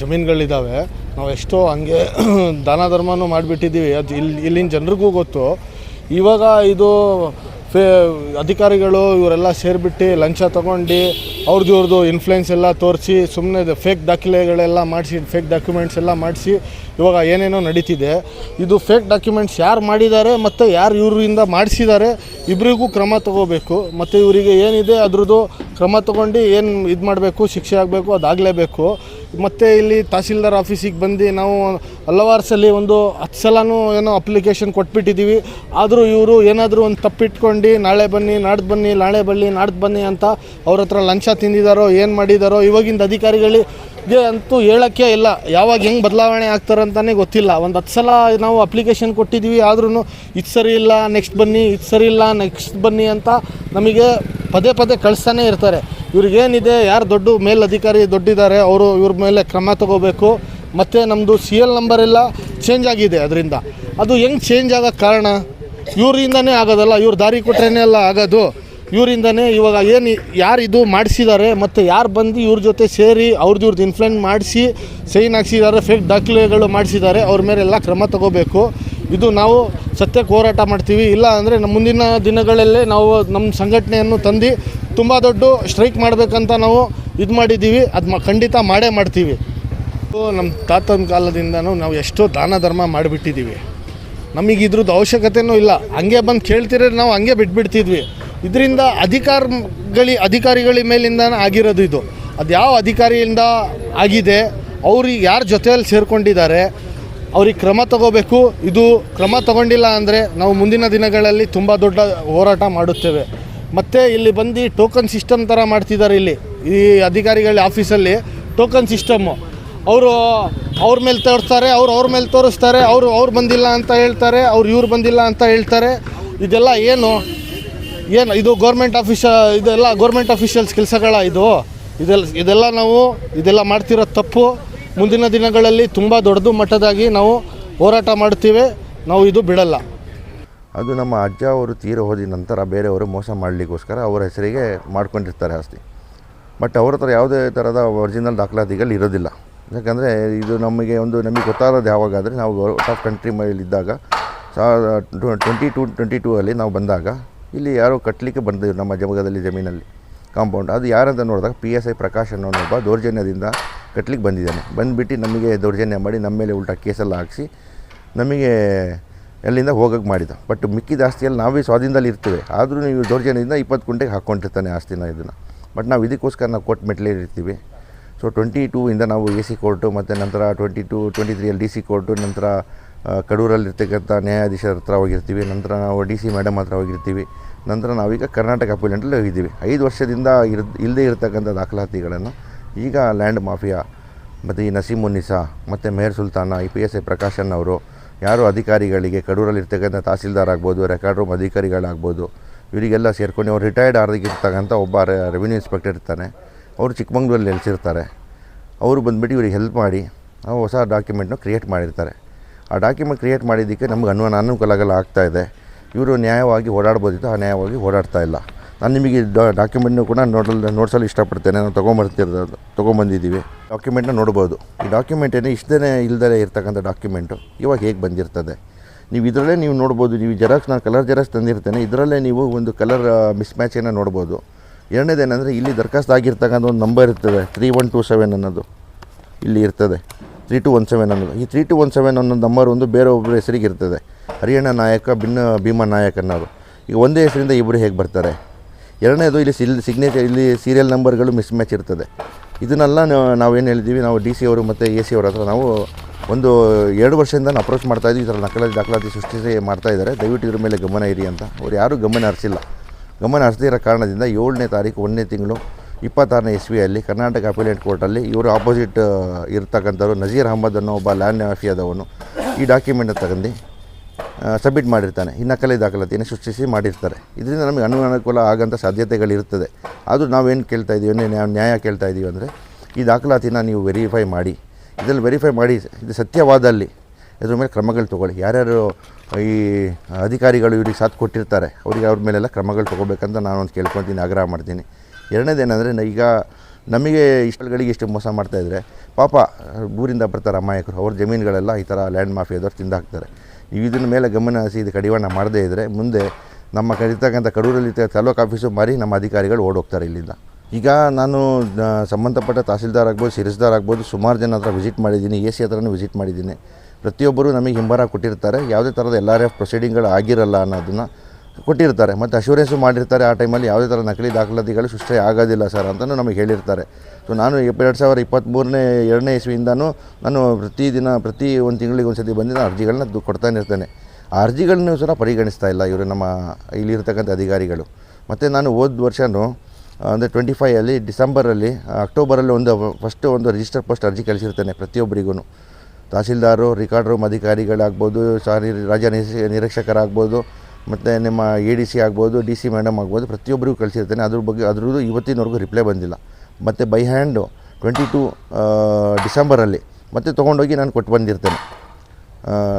ಜಮೀನುಗಳಿದ್ದಾವೆ. ನಾವು ಎಷ್ಟೋ ಹಂಗೆ ದಾನ ಧರ್ಮನೂ ಮಾಡಿಬಿಟ್ಟಿದ್ದೀವಿ. ಅದು ಇಲ್ಲಿ ಇಲ್ಲಿನ ಜನರಿಗೂ ಗೊತ್ತು. ಇವಾಗ ಇದು ಫೇ ಅಧಿಕಾರಿಗಳು ಇವರೆಲ್ಲ ಸೇರಿಬಿಟ್ಟು ಲಂಚ ತೊಗೊಂಡು ಅವ್ರದ್ದು ಇವ್ರದ್ದು ಇನ್ಫ್ಲುಯೆನ್ಸ್ ಎಲ್ಲ ತೋರಿಸಿ ಸುಮ್ಮನೆ ಫೇಕ್ ದಾಖಲೆಗಳೆಲ್ಲ ಮಾಡಿಸಿ ಫೇಕ್ ಡಾಕ್ಯುಮೆಂಟ್ಸ್ ಎಲ್ಲ ಮಾಡಿಸಿ ಇವಾಗ ಏನೇನೋ ನಡೀತಿದೆ. ಇದು ಫೇಕ್ ಡಾಕ್ಯುಮೆಂಟ್ಸ್ ಯಾರು ಮಾಡಿದ್ದಾರೆ ಮತ್ತು ಯಾರು ಇವರಿಂದ ಮಾಡಿಸಿದ್ದಾರೆ ಇಬ್ಬರಿಗೂ ಕ್ರಮ ತಗೋಬೇಕು. ಮತ್ತು ಇವರಿಗೆ ಏನಿದೆ ಅದ್ರದ್ದು ಕ್ರಮ ತಗೊಂಡು ಏನು ಇದು ಮಾಡಬೇಕು, ಶಿಕ್ಷೆ ಆಗಬೇಕು ಅದಾಗಲೇಬೇಕು ಮತ್ತು ಇಲ್ಲಿ ತಹಸೀಲ್ದಾರ್ ಆಫೀಸಿಗೆ ಬಂದು ನಾವು ಹಲವಾರು ಸಲ ಒಂದು ಹತ್ತು ಸಲನೂ ಏನೋ ಅಪ್ಲಿಕೇಶನ್ ಕೊಟ್ಬಿಟ್ಟಿದ್ದೀವಿ. ಆದರೂ ಇವರು ಏನಾದರೂ ಒಂದು ತಪ್ಪಿಟ್ಕೊಂಡು, ನಾಳೆ ಬನ್ನಿ, ನಾಡ್ದು ಬನ್ನಿ, ನಾಳೆ ಬನ್ನಿ, ನಾಡ್ದು ಬನ್ನಿ ಅಂತ ಅವ್ರ ಹತ್ರ ಲಂಚ ತಿಂದಿದ್ದಾರೋ ಏನು ಮಾಡಿದಾರೋ, ಇವಾಗಿಂದ ಅಧಿಕಾರಿಗಳಿಗೆ ಅಂತೂ ಹೇಳೋಕ್ಕೆ ಇಲ್ಲ. ಯಾವಾಗ ಹೆಂಗೆ ಬದಲಾವಣೆ ಆಗ್ತಾರಂತಲೇ ಗೊತ್ತಿಲ್ಲ. ಒಂದು ಹತ್ತು ಸಲ ನಾವು ಅಪ್ಲಿಕೇಶನ್ ಕೊಟ್ಟಿದ್ದೀವಿ ಆದ್ರೂ ಇದು ಸರಿ ಇಲ್ಲ ನೆಕ್ಸ್ಟ್ ಬನ್ನಿ, ಇದು ಸರಿ ಇಲ್ಲ ನೆಕ್ಸ್ಟ್ ಬನ್ನಿ ಅಂತ ನಮಗೆ ಪದೇ ಪದೇ ಕಳಿಸ್ತಾನೇ ಇರ್ತಾರೆ. ಇವ್ರಿಗೇನಿದೆ, ಯಾರು ದೊಡ್ಡ ಮೇಲಧಿಕಾರಿ ದೊಡ್ಡಿದ್ದಾರೆ, ಅವರು ಇವ್ರ ಮೇಲೆ ಕ್ರಮ ತಗೋಬೇಕು. ಮತ್ತು ನಮ್ಮದು ಸಿ ಎಲ್ ನಂಬರ್ ಎಲ್ಲ ಚೇಂಜ್ ಆಗಿದೆ ಅದರಿಂದ. ಅದು ಹೆಂಗೆ ಚೇಂಜ್ ಆಗೋಕ್ಕೆ ಕಾರಣ? ಇವರಿಂದನೇ ಆಗೋದಲ್ಲ, ಇವ್ರು ದಾರಿ ಕೊಟ್ರೇ ಅಲ್ಲ ಆಗೋದು. ಇವರಿಂದನೇ ಇವಾಗ ಏನು ಯಾರು ಇದು ಮಾಡಿಸಿದ್ದಾರೆ ಮತ್ತು ಯಾರು ಬಂದು ಇವ್ರ ಜೊತೆ ಸೇರಿ ಅವ್ರದ್ದು ಇವ್ರದ್ದು ಇನ್ಫ್ಲುಯೆನ್ಸ್ ಮಾಡಿಸಿ, ಸೈನ್ ಹಾಕ್ಸಿದ್ದಾರೆ ಫೇಕ್ ದಾಖಲೆಗಳು ಮಾಡಿಸಿದ್ದಾರೆ ಅವ್ರ ಮೇಲೆಲ್ಲ ಕ್ರಮ ತಗೋಬೇಕು. ಇದು ನಾವು ಸತ್ಯಕ್ಕೆ ಹೋರಾಟ ಮಾಡ್ತೀವಿ. ಇಲ್ಲ ಅಂದರೆ ನಮ್ಮ ಮುಂದಿನ ದಿನಗಳಲ್ಲೇ ನಾವು ನಮ್ಮ ಸಂಘಟನೆಯನ್ನು ತಂದು ತುಂಬ ದೊಡ್ಡ ಸ್ಟ್ರೈಕ್ ಮಾಡಬೇಕಂತ ನಾವು ಇದು ಮಾಡಿದ್ದೀವಿ ಅದು ಖಂಡಿತ ಮಾಡೇ ಮಾಡ್ತೀವಿ. ನಮ್ಮ ತಾತನ ಕಾಲದಿಂದನೂ ನಾವು ಎಷ್ಟೋ ದಾನ ಧರ್ಮ ಮಾಡಿಬಿಟ್ಟಿದ್ದೀವಿ ನಮಗೆ ಇದ್ರದ್ದು ಅವಶ್ಯಕತೆಯೂ ಇಲ್ಲ. ಹಂಗೆ ಬಂದು ಕೇಳ್ತಿದ್ರೆ ನಾವು ಹಂಗೆ ಬಿಟ್ಬಿಡ್ತಿದ್ವಿ. ಇದರಿಂದ ಅಧಿಕಾರಗಳಿ, ಅಧಿಕಾರಿಗಳ ಮೇಲಿಂದ ಆಗಿರೋದು ಇದು. ಅದು ಯಾವ ಅಧಿಕಾರಿಯಿಂದ ಆಗಿದೆ, ಅವ್ರಿಗೆ ಯಾರ ಜೊತೆಯಲ್ಲಿ ಸೇರಿಕೊಂಡಿದ್ದಾರೆ, ಅವ್ರಿಗೆ ಕ್ರಮ ತಗೋಬೇಕು. ಇದು ಕ್ರಮ ತಗೊಂಡಿಲ್ಲ ಅಂದರೆ ನಾವು ಮುಂದಿನ ದಿನಗಳಲ್ಲಿ ತುಂಬ ದೊಡ್ಡ ಹೋರಾಟ ಮಾಡುತ್ತೇವೆ. ಮತ್ತು ಇಲ್ಲಿ ಬಂದು ಟೋಕನ್ ಸಿಸ್ಟಮ್ ಥರ ಮಾಡ್ತಿದ್ದಾರೆ ಇಲ್ಲಿ. ಈ ಅಧಿಕಾರಿಗಳ ಆಫೀಸಲ್ಲಿ ಟೋಕನ್ ಸಿಸ್ಟಮ್ಮು ಅವರು ಅವ್ರ ಮೇಲೆ ತೋರಿಸ್ತಾರೆ, ಅವ್ರು ಅವ್ರ ಮೇಲೆ ತೋರಿಸ್ತಾರೆ, ಅವರು ಅವ್ರು ಬಂದಿಲ್ಲ ಅಂತ ಹೇಳ್ತಾರೆ, ಅವ್ರು ಇವ್ರು ಬಂದಿಲ್ಲ ಅಂತ ಹೇಳ್ತಾರೆ. ಇದೆಲ್ಲ ಏನು? ಏನು, ಇದು ಗೌರ್ಮೆಂಟ್ ಆಫೀಸ ಇದೆಲ್ಲ ಗೌರ್ಮೆಂಟ್ ಆಫೀಷಿಯಲ್ಸ್ ಕೆಲಸಗಳ ಇದು. ಇದೆಲ್ಲ ಇದೆಲ್ಲ ನಾವು, ಇದೆಲ್ಲ ಮಾಡ್ತಿರೋ ತಪ್ಪು. ಮುಂದಿನ ದಿನಗಳಲ್ಲಿ ತುಂಬ ದೊಡ್ಡದು ಮಟ್ಟದಾಗಿ ನಾವು ಹೋರಾಟ ಮಾಡ್ತೀವಿ. ನಾವು ಇದು ಬಿಡಲ್ಲ. ಅದು ನಮ್ಮ ಅಜ್ಜ ಅವರು ತೀರ ಹೋದ ನಂತರ ಬೇರೆಯವರು ಮೋಸ ಮಾಡಲಿಕ್ಕೋಸ್ಕರ ಅವರ ಹೆಸರಿಗೆ ಮಾಡ್ಕೊಂಡಿರ್ತಾರೆ ಆಸ್ತಿ. ಬಟ್ ಅವ್ರ ಹತ್ರ ಯಾವುದೇ ಥರದ ಒರಿಜಿನಲ್ ದಾಖಲಾತಿಗಳು ಇರೋದಿಲ್ಲ. ಯಾಕಂದರೆ ಇದು ನಮಗೆ ಒಂದು ನಮಗೆ ಗೊತ್ತಾಗೋದು ಯಾವಾಗಾದರೆ ನಾವು ಔಟ್ ಆಫ್ ಕಂಟ್ರಿ ಮೇಲಿದ್ದಾಗ ಟ್ವೆಂಟಿ ಟು ಟ್ವೆಂಟಿ ಟೂ ಅಲ್ಲಿ ನಾವು ಬಂದಾಗ, ಇಲ್ಲಿ ಯಾರೋ ಕಟ್ಟಲಿಕ್ಕೆ ಬಂದಿದ್ರು ನಮ್ಮ ಜಮಗದಲ್ಲಿ ಜಮೀನಲ್ಲಿ ಕಾಂಪೌಂಡ್. ಅದು ಯಾರಂತ ನೋಡಿದಾಗ ಪಿ ಎಸ್ ಐ ಪ್ರಕಾಶ್ ಅನ್ನೋನೊಬ್ಬ ದೌರ್ಜನ್ಯದಿಂದ ಕಟ್ಲಿಕ್ಕೆ ಬಂದಿದ್ದಾನೆ. ಬಂದುಬಿಟ್ಟು ನಮಗೆ ದೌರ್ಜನ್ಯ ಮಾಡಿ ನಮ್ಮ ಮೇಲೆ ಉಲ್ಟಾ ಕೇಸೆಲ್ಲ ಹಾಕಿಸಿ ನಮಗೆ ಅಲ್ಲಿಂದ ಹೋಗಕ್ಕೆ ಮಾಡಿದ. ಬಟ್ ಮಿಕ್ಕಿದ ಆಸ್ತಿಯಲ್ಲಿ ನಾವೇ ಸ್ವಾಧೀನದಲ್ಲಿ ಇರ್ತೇವೆ. ಆದರೂ ನೀವು ದೌರ್ಜನ್ಯದಿಂದ ಇಪ್ಪತ್ತು ಕುಂಟೆಗೆ ಹಾಕ್ಕೊಂಡಿರ್ತಾನೆ ಆಸ್ತಿನ ಇದನ್ನು. ಬಟ್ ನಾವು ಇದಕ್ಕೋಸ್ಕರ ನಾವು ಕೊಟ್ಟು ಮೆಟ್ಲೇ ಇರ್ತೀವಿ ಸೊ ಟ್ವೆಂಟಿ ಟೂ ಇಂದ ನಾವು ಎ ಸಿ ಕೋರ್ಟು ಮತ್ತು ನಂತರ ಟ್ವೆಂಟಿ ಟು ಟ್ವೆಂಟಿ ತ್ರೀಯಲ್ಲಿ ಡಿ ಸಿ ಕೋರ್ಟು, ನಂತರ ಕಡೂರಲ್ಲಿರ್ತಕ್ಕಂಥ ನ್ಯಾಯಾಧೀಶರ ಹತ್ರ ಹೋಗಿರ್ತೀವಿ. ನಂತರ ನಾವು ಡಿ ಸಿ ಮೇಡಮ್ ಹತ್ರ ಹೋಗಿರ್ತೀವಿ. ನಂತರ ನಾವೀಗ ಕರ್ನಾಟಕ ಅಪೀಲೆಂಟಲ್ಲಿ ಹೋಗಿದ್ದೀವಿ. ಐದು ವರ್ಷದಿಂದ ಇರ್ ಇಲ್ಲದೇ ಇರತಕ್ಕಂಥ ದಾಖಲಾತಿಗಳನ್ನು ಈಗ ಲ್ಯಾಂಡ್ ಮಾಫಿಯಾ ಮತ್ತು ಈ ನಸೀಮುನ್ನಿಸಾ ಮತ್ತು ಮೇಹರ್ ಸುಲ್ತಾನ ಈ ಪಿ ಎಸ್ ಐ ಪ್ರಕಾಶನ್ ಅವರು ಯಾರು ಅಧಿಕಾರಿಗಳಿಗೆ ಕಡೂರಲ್ಲಿರ್ತಕ್ಕಂಥ ತಹಸೀಲ್ದಾರ್ ಆಗ್ಬೋದು, ರೆಕಾರ್ಡ್ ರೂಮ್ ಅಧಿಕಾರಿಗಳಾಗ್ಬೋದು, ಇವರಿಗೆಲ್ಲ ಸೇರ್ಕೊಂಡು ಅವ್ರು ರಿಟೈರ್ಡ್ ಆಗಿರ್ತಕ್ಕಂಥ ಒಬ್ಬ ರೆವಿನ್ಯೂ ಇನ್ಸ್ಪೆಕ್ಟರ್ ಇರ್ತಾನೆ. ಅವರು ಚಿಕ್ಕಮಂಗ್ಳೂರಲ್ಲಿ ನೆಲೆಸಿರ್ತಾರೆ ಅವರು ಬಂದುಬಿಟ್ಟು ಇವ್ರಿಗೆ ಹೆಲ್ಪ್ ಮಾಡಿ, ಆ ಹೊಸ ಡಾಕ್ಯುಮೆಂಟ್ನ ಕ್ರಿಯೇಟ್ ಮಾಡಿರ್ತಾರೆ. ಆ ಡಾಕ್ಯುಮೆಂಟ್ ಕ್ರಿಯೇಟ್ ಮಾಡಿದ್ದಕ್ಕೆ ನಮ್ಗೆ ಅನುಮಾನ ಆಗ್ತಾ ಇದೆ. ಇವರು ನ್ಯಾಯವಾಗಿ ಓಡಾಡ್ಬೋದಿತ್ತು, ಆ ನ್ಯಾಯವಾಗಿ ಓಡಾಡ್ತಾ ಇಲ್ಲ. ನಾನು ನಿಮಗೆ ಡಾಕ್ಯುಮೆಂಟ್ನು ಕೂಡ ನೋಡಲು ನೋಡ್ಸಲು ಇಷ್ಟಪಡ್ತೇನೆ. ನಾವು ತೊಗೊಂಬರ್ತಿರ ತೊಗೊಂಬಂದಿದ್ದೀವಿ. ಡಾಕ್ಯುಮೆಂಟ್ನ ನೋಡ್ಬೋದು. ಈ ಡಾಕ್ಯುಮೆಂಟ್ ಏನೇ ಇಷ್ಟೇ ಇಲ್ದೇ ಇರ್ತಕ್ಕಂಥ ಡಾಕ್ಯುಮೆಂಟು ಇವಾಗ ಹೇಗೆ ಬಂದಿರ್ತದೆ? ನೀವು ಇದರಲ್ಲೇ ನೀವು ನೋಡ್ಬೋದು. ನೀವು ಜೆರಾಕ್ಸ್ ನಾನು ಕಲರ್ ಜೆರಾಕ್ಸ್ ತಂದಿರ್ತೇನೆ. ಇದರಲ್ಲೇ ನೀವು ಒಂದು ಕಲರ್ ಮಿಸ್ ಮ್ಯಾಚನ್ನು ನೋಡ್ಬೋದು. ಎರಡನೇದೇನೆಂದರೆ ಇಲ್ಲಿ ದರಖಾಸ್ತು ಆಗಿರ್ತಕ್ಕಂಥ ಒಂದು ನಂಬರ್ ಇರ್ತದೆ. ತ್ರೀ ಒನ್ ಟು ಸೆವೆನ್ ಅನ್ನೋದು ಇಲ್ಲಿ ಇರ್ತದೆ. ತ್ರೀ ಟು ಒನ್ ಸೆವೆನ್ ಅನ್ನೋದು. ಈ ತ್ರೀ ಟು ಒನ್ ಸೆವೆನ್ ಅನ್ನೋ ನಂಬರ್ ಒಂದು ಬೇರೆ ಒಬ್ಬರ ಹೆಸರಿಗೆ ಇರ್ತದೆ ಹರಿಯಾಣ ನಾಯಕ, ಭಿನ್ನ ಭೀಮಾ ನಾಯಕ ಅನ್ನೋರು. ಈಗ ಒಂದೇ ಹೆಸರಿಂದ ಇಬ್ಬರು ಹೇಗೆ ಬರ್ತಾರೆ? ಎರಡನೇದು ಇಲ್ಲಿ ಸಿಲ್ ಸಿಗ್ನೇಚರ್ ಇಲ್ಲಿ ಸೀರಿಯಲ್ ನಂಬರ್ಗಳು ಮಿಸ್ ಮ್ಯಾಚ್ ಇರ್ತದೆ. ಇದನ್ನೆಲ್ಲ ನಾವು- ನಾವೇನು ಹೇಳಿದ್ದೀವಿ, ನಾವು ಡಿ ಸಿ ಅವರು ಮತ್ತು ಎ ಸಿ ಅವ್ರ ಹತ್ರ ನಾವು ಒಂದು ಎರಡು ವರ್ಷದಿಂದ ಅಪ್ರೋಚ್ ಮಾಡ್ತಾ ಇದ್ದೀವಿ. ಈ ಥರ ನಕಲಾತಿ ದಾಖಲಾತಿ ಸೃಷ್ಟಿಸಿ ಮಾಡ್ತಾ ಇದ್ದಾರೆ. ದಯವಿಟ್ಟು ಇದ್ರ ಮೇಲೆ ಗಮನ ಇರಿ ಅಂತ. ಅವ್ರು ಯಾರೂ ಗಮನ ಹರಿಸಿಲ್ಲ. ಗಮನ ಹರಿಸದಿರೋ ಕಾರಣದಿಂದ ಏಳನೇ ತಾರೀಕು ಒಂದನೇ ತಿಂಗಳು ಇಪ್ಪತ್ತಾರನೇ ಇಸ್ವಿಯಲ್ಲಿ ಕರ್ನಾಟಕ ಅಪಿಲೇಟ್ ಕೋರ್ಟಲ್ಲಿ ಇವರು ಆಪೋಸಿಟ್ ಇರ್ತಕ್ಕಂಥವ್ರು ನಜೀರ್ ಅಹಮದ್ ಅನ್ನೋ ಒಬ್ಬ ಲ್ಯಾಂಡ್ ಮಾಫಿಯಾದವನು ಈ ಡಾಕ್ಯುಮೆಂಟ್ ತಗೊಂಡು ಸಬ್ಮಿಟ್ ಮಾಡಿರ್ತಾನೆ. ಈ ನಕಲಿ ದಾಖಲಾತಿಯನ್ನು ಸೃಷ್ಟಿಸಿ ಮಾಡಿರ್ತಾರೆ. ಇದರಿಂದ ನಮಗೆ ಅನುಕೂಲ ಆಗಂಥ ಸಾಧ್ಯತೆಗಳಿರ್ತದೆ ಆದರೂ ನಾವೇನು ಕೇಳ್ತಾ ಇದ್ದೀವಿ ನ್ಯಾಯ ನ್ಯಾಯ ಕೇಳ್ತಾ ಇದ್ದೀವಿ ಅಂದರೆ, ಈ ದಾಖಲಾತಿನ ನೀವು ವೆರಿಫೈ ಮಾಡಿ. ಇದರಲ್ಲಿ ವೆರಿಫೈ ಮಾಡಿ, ಇದು ಸತ್ಯವಾದಲ್ಲಿ ಇದ್ರ ಮೇಲೆ ಕ್ರಮಗಳು ತೊಗೊಳ್ಳಿ. ಯಾರ್ಯಾರು, ಈ ಅಧಿಕಾರಿಗಳು ಇವ್ರಿಗೆ ಸಾಥ್ ಕೊಟ್ಟಿರ್ತಾರೆ, ಅವರಿಗೆ ಅವ್ರ ಮೇಲೆಲ್ಲ ಕ್ರಮಗಳು ತೊಗೋಬೇಕಂತ ನಾನು ಒಂದು ಕೇಳ್ಕೊತೀನಿ, ಆಗ್ರಹ ಮಾಡ್ತೀನಿ. ಎರಡನೇದೇನೆಂದರೆ ಈಗ ನಮಗೆ ಇಷ್ಟಗಳಿಗೆ ಇಷ್ಟು ಮೋಸ ಮಾಡ್ತಾಯಿದ್ರೆ ಪಾಪ, ಊರಿಂದ ಬರ್ತಾರೆ ಅಮಾಯಕರು, ಅವ್ರ ಜಮೀನುಗಳೆಲ್ಲ ಈ ಥರ ಲ್ಯಾಂಡ್ ಮಾಫಿಯಾದವ್ರು ತಿಂದಾಕ್ತಾರೆ. ಇದನ್ನ ಮೇಲೆ ಗಮನ ಹರಿಸಿ ಇದು ಕಡಿವಾಣ ಮಾಡದೇ ಇದ್ದರೆ ಮುಂದೆ ನಮ್ಮ ಕರಿತಕ್ಕಂಥ ಕಡೂರಲ್ಲಿ ತಾಲೂಕು ಆಫೀಸು ಮಾರಿ ನಮ್ಮ ಅಧಿಕಾರಿಗಳು ಓಡೋಗ್ತಾರೆ ಇಲ್ಲಿಂದ. ಈಗ ನಾನು ಸಂಬಂಧಪಟ್ಟ ತಹಸೀಲ್ದಾರ್ ಆಗ್ಬೋದು, ಸಿರಿಸ್ದಾರ್ ಆಗ್ಬೋದು, ಸುಮಾರು ಜನ ಹತ್ರ ವಿಸಿಟ್ ಮಾಡಿದ್ದೀನಿ, ಎ ಸಿ ಹತ್ರನೂ ವಿಸಿಟ್ ಮಾಡಿದ್ದೀನಿ. ಪ್ರತಿಯೊಬ್ಬರು ನಮಗೆ ಹಿಂಬರ ಕೊಟ್ಟಿರ್ತಾರೆ. ಯಾವುದೇ ಥರದ ಎಲ್ ಆರ್ ಎಫ್ ಪ್ರೊಸೀಡಿಂಗ್ಗಳು ಆಗಿರಲ್ಲ ಅನ್ನೋದನ್ನು ಕೊಟ್ಟಿರ್ತಾರೆ. ಮತ್ತು ಅಶ್ಯೂರೆನ್ಸು ಮಾಡಿರ್ತಾರೆ ಆ ಟೈಮಲ್ಲಿ ಯಾವುದೇ ಥರ ನಕಲಿ ದಾಖಲಾತಿಗಳು ಸೃಷ್ಟಿ ಆಗೋದಿಲ್ಲ ಸರ್ ಅಂತಲೂ ನಮಗೆ ಹೇಳಿರ್ತಾರೆ. ಸೊ ನಾನು ಎರಡು ಸಾವಿರ ಇಪ್ಪತ್ತ್ಮೂರನೇ ಎರಡನೇ ಇಸ್ವಿಯಿಂದನೂ ನಾನು ಪ್ರತಿದಿನ ಪ್ರತಿ ಒಂದು ತಿಂಗಳಿಗೆ ಒಂದು ಸತಿ ಬಂದು ನಾನು ಅರ್ಜಿಗಳನ್ನ ಕೊಡ್ತಾನೆ ಇರ್ತೇನೆ. ಆ ಅರ್ಜಿಗಳನ್ನೂ ಸಹ ಪರಿಗಣಿಸ್ತಾ ಇಲ್ಲ ಇವರು ನಮ್ಮ ಇಲ್ಲಿರ್ತಕ್ಕಂಥ ಅಧಿಕಾರಿಗಳು. ಮತ್ತು ನಾನು ಹೋದ ವರ್ಷವೂ ಅಂದರೆ ಟ್ವೆಂಟಿ ಫೈವಲ್ಲಿ ಡಿಸೆಂಬರಲ್ಲಿ, ಅಕ್ಟೋಬರಲ್ಲಿ ಒಂದು ಫಸ್ಟು ಒಂದು ರಿಜಿಸ್ಟರ್ ಪೋಸ್ಟ್ ಅರ್ಜಿ ಕಳಿಸಿರ್ತೇನೆ ಪ್ರತಿಯೊಬ್ಬರಿಗೂ ತಹಸೀಲ್ದಾರು ರಿಕಾರ್ಡ್ ರೂಮ್ ಅಧಿಕಾರಿಗಳಾಗ್ಬೋದು, ಸಾರಿ, ರಾಜ್ಯ ನಿರೀಕ್ಷ- ನಿರೀಕ್ಷಕರಾಗ್ಬೋದು, ಮತ್ತು ನಿಮ್ಮ ಎ ಡಿ ಸಿ ಆಗ್ಬೋದು, ಡಿ ಸಿ ಮೇಡಮ್ ಆಗ್ಬೋದು, ಪ್ರತಿಯೊಬ್ಬರಿಗೂ ಕಳಿಸಿರ್ತೇನೆ. ಅದ್ರ ಬಗ್ಗೆ, ಅದ್ರದ್ದು ಇವತ್ತಿನವರೆಗೂ ರಿಪ್ಲೈ ಬಂದಿಲ್ಲ. ಮತ್ತು ಬೈ ಹ್ಯಾಂಡು ಟ್ವೆಂಟಿ ಟು ಡಿಸೆಂಬರಲ್ಲಿ ಮತ್ತೆ ತೊಗೊಂಡೋಗಿ ನಾನು ಕೊಟ್ಟು ಬಂದಿರ್ತೇನೆ.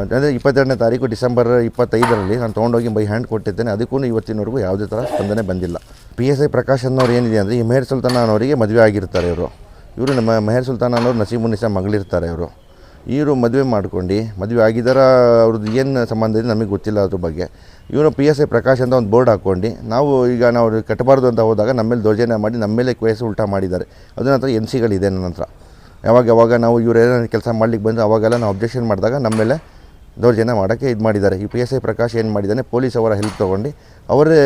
ಅಂದರೆ ಇಪ್ಪತ್ತೆರಡನೇ ತಾರೀಕು ಡಿಸೆಂಬರ್ ಇಪ್ಪತ್ತೈದರಲ್ಲಿ ನಾನು ತೊಗೊಂಡೋಗಿ ಬೈ ಹ್ಯಾಂಡ್ ಕೊಟ್ಟಿದ್ದೇನೆ ಅದಕ್ಕೂ ಇವತ್ತಿನವರೆಗೂ ಯಾವುದೇ ಥರ ಸ್ಪಂದನೆ ಬಂದಿಲ್ಲ. ಪಿ ಎಸ್ ಐ ಪ್ರಕಾಶ್ ಅನ್ನೋರು ಏನಿದೆ ಅಂದರೆ, ಈ ಮೆಹರ್ ಸುಲ್ತಾನ್ ಅನ್ನೋರಿಗೆ ಮದುವೆ ಆಗಿರ್ತಾರೆ ಇವರು. ಇವರು ನಮ್ಮ ಮೆಹರ್ ಸುಲ್ತಾನ್ ಅನ್ನೋರು ನಸೀಮುನ್ನಿಸಾ ಮಗಳಿರ್ತಾರೆ ಇವರು. ಇವರು ಮದುವೆ ಮಾಡ್ಕೊಂಡು, ಮದುವೆ ಆಗಿದಾರ ಅವ್ರದ್ದು ಏನು ಸಂಬಂಧ ಇದೆ ನಮಗೆ ಗೊತ್ತಿಲ್ಲ ಅದ್ರ ಬಗ್ಗೆ. ಇವನು ಪಿ ಎಸ್ ಐ ಪ್ರಕಾಶ್ ಅಂತ ಒಂದು ಬೋರ್ಡ್ ಹಾಕ್ಕೊಂಡು, ನಾವು ಈಗ ನಾವು ಕಟ್ಟಬಾರ್ದು ಅಂತ ಹೋದಾಗ ನಮ್ಮ ಮೇಲೆ ದೌರ್ಜನ್ಯ ಮಾಡಿ ನಮ್ಮ ಮೇಲೆ ಕೇಸ್ ಉಲ್ಟಾ ಮಾಡಿದ್ದಾರೆ. ಅದು ನಂತರ ಎನ್ ಸಿಗಳಿದೆ ನನ್ನ ಹತ್ರ ಯಾವಾಗ ಯಾವಾಗ ನಾವು ಇವರು ಏನಾದ್ರು ಕೆಲಸ ಮಾಡ್ಲಿಕ್ಕೆ ಬಂದು ಅವಾಗೆಲ್ಲ ನಾವು ಅಬ್ಜೆಕ್ಷನ್ ಮಾಡಿದಾಗ ನಮ್ಮ ಮೇಲೆ ದೌರ್ಜನ್ಯ ಮಾಡೋಕ್ಕೆ ಇದು ಮಾಡಿದ್ದಾರೆ. ಈ ಪಿ ಎಸ್ ಐ ಪ್ರಕಾಶ್ ಏನು ಮಾಡಿದ್ದಾನೆ, ಪೊಲೀಸ್ ಅವರ ಹೆಲ್ಪ್ ತೊಗೊಂಡು ಅವರೇ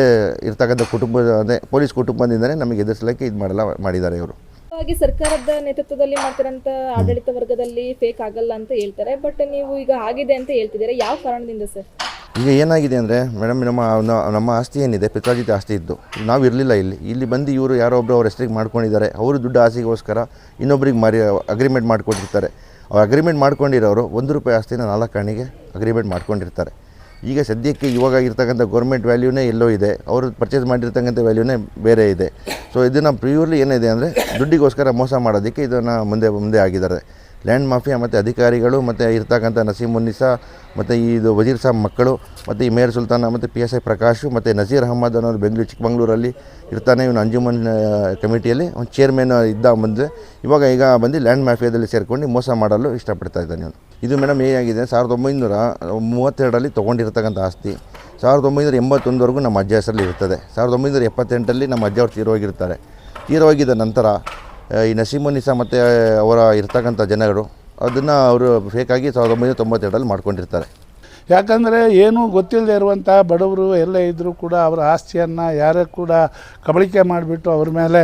ಇರ್ತಕ್ಕಂಥ ಕುಟುಂಬದ, ಅದೇ ಪೊಲೀಸ್ ಕುಟುಂಬದಿಂದಲೇ ನಮಗೆ ಎದುರಿಸಲಿಕ್ಕೆ ಇದು ಮಾಡಲ್ಲ, ಮಾಡಿದ್ದಾರೆ ಇವರು. ಹಾಗೆ ಸರ್ಕಾರದ ನೇತೃತ್ವದಲ್ಲಿ ಮಾಡ್ತಿರೋಂಥ ಆಡಳಿತ ವರ್ಗದಲ್ಲಿ ಫೇಕ್ ಆಗಲ್ಲ ಅಂತ ಹೇಳ್ತಾರೆ. ಬಟ್ ನೀವು ಈಗ ಆಗಿದೆ ಅಂತ ಹೇಳ್ತಿದ್ದೀರಾ? ಯಾವ ಕಾರಣದಿಂದ ಸರ್? ಈಗ ಏನಾಗಿದೆ ಅಂದರೆ ಮೇಡಮ್ ನಮ್ಮ ನಮ್ಮ ಆಸ್ತಿ ಏನಿದೆ? ಪಿತ್ರಾಜಿತ ಆಸ್ತಿ ಇದ್ದು. ನಾವು ಇರಲಿಲ್ಲ ಇಲ್ಲಿ. ಇಲ್ಲಿ ಬಂದು ಇವರು ಯಾರೋ ಒಬ್ಬರು ಅವ್ರ ಹೆಸರಿಗೆ ಮಾಡ್ಕೊಂಡಿದ್ದಾರೆ. ಅವರು ದುಡ್ಡು ಆಸೆಗೋಸ್ಕರ ಇನ್ನೊಬ್ರಿಗೆ ಮಾರಿ ಅಗ್ರಿಮೆಂಟ್ ಮಾಡ್ಕೊಂಡಿರ್ತಾರೆ ಅವ್ರು ಅಗ್ರಿಮೆಂಟ್ ಮಾಡ್ಕೊಂಡಿರೋರು ಒಂದು ರೂಪಾಯಿ ಆಸ್ತಿನ ನಾಲ್ಕು ಕಣ್ಣಿಗೆ ಅಗ್ರಿಮೆಂಟ್ ಮಾಡ್ಕೊಂಡಿರ್ತಾರೆ. ಈಗ ಸದ್ಯಕ್ಕೆ ಇವಾಗ ಇರ್ತಕ್ಕಂಥ ಗೌರ್ಮೆಂಟ್ ವ್ಯಾಲ್ಯೂನೇ ಎಲ್ಲೋ ಇದೆ. ಅವರು ಪರ್ಚೇಸ್ ಮಾಡಿರ್ತಕ್ಕಂಥ ವ್ಯಾಲ್ಯೂನೇ ಬೇರೆ ಇದೆ. ಸೊ ಇದನ್ನು ಪ್ಯೂರ್ಲಿ ಏನಿದೆ ಅಂದರೆ ದುಡ್ಡಿಗೋಸ್ಕರ ಮೋಸ ಮಾಡೋದಕ್ಕೆ ಇದನ್ನು ಮುಂದೆ ಮುಂದೆ ಆಗಿದ್ದಾರೆ. ಲ್ಯಾಂಡ್ ಮಾಫಿಯಾ ಮತ್ತು ಅಧಿಕಾರಿಗಳು ಮತ್ತು ಇರ್ತಕ್ಕಂಥ ನಸೀಮುನ್ನಿಸಾ ಮತ್ತು ಇದು ವಜೀರ್ ಸಾಬ್ ಮಕ್ಕಳು ಮತ್ತು ಈ ಮೇಯರ್ ಸುಲ್ತಾನ ಮತ್ತು ಪಿ ಎಸ್ ಐ ಪ್ರಕಾಶು ಮತ್ತು ನಜೀರ್ ಅಹಮದ್ ಅನ್ನೋರು ಬೆಂಗಳೂರು ಚಿಕ್ಕಮಂಗ್ಳೂರಲ್ಲಿ ಇರ್ತಾನೆ. ಇವನು ಅಂಜುಮನ್ ಕಮಿಟಿಯಲ್ಲಿ ಒಂದು ಚೇರ್ಮನ್ ಇದ್ದ ಬಂದರೆ ಇವಾಗ ಈಗ ಬಂದು ಲ್ಯಾಂಡ್ ಮಾಫಿಯಾದಲ್ಲಿ ಸೇರಿಕೊಂಡು ಮೋಸ ಮಾಡಲು ಇಷ್ಟಪಡ್ತಾ ಇದ್ದಾನೆ ಇವನು. ಇದು ಮೇಡಮ್ ಏನಾಗಿದೆ ಸಾವಿರದ ಒಂಬೈನೂರ ಮೂವತ್ತೆರಡರಲ್ಲಿ ತೊಗೊಂಡಿರ್ತಕ್ಕಂಥ ಆಸ್ತಿ. ಸಾವಿರದ ಒಂಬೈನೂರ ಎಂಬತ್ತೊಂದವರೆಗೂ ನಮ್ಮ ಅಜ್ಜ ಹೆಸರಲ್ಲಿ ಇರ್ತದೆ. ಸಾವಿರದ ಒಂಬೈನೂರ ಎಪ್ಪತ್ತೆಂಟರಲ್ಲಿ ನಮ್ಮ ಅಜ್ಜ ಅವ್ರು ತೀರೋಗಿರ್ತಾರೆ ತೀರೋಗಿದ ನಂತರ ಈ ನಸೀಮುನ್ನಿಸಾ ಮತ್ತು ಅವರ ಇರ್ತಕ್ಕಂಥ ಜನಗಳು, ಅದನ್ನು ಅವರು ಫೇಕಾಗಿ ಸಾವಿರದ ಒಂಬೈನೂರ ತೊಂಬತ್ತೆರಡರಲ್ಲಿ ಮಾಡ್ಕೊಂಡಿರ್ತಾರೆ. ಯಾಕಂದರೆ ಏನೂ ಗೊತ್ತಿಲ್ಲದೆ ಇರುವಂಥ ಬಡವರು ಎಲ್ಲ ಇದ್ದರೂ ಕೂಡ ಅವರ ಆಸ್ತಿಯನ್ನು ಯಾರೇ ಕೂಡ ಕಬಳಿಕೆ ಮಾಡಿಬಿಟ್ಟು ಅವ್ರ ಮೇಲೆ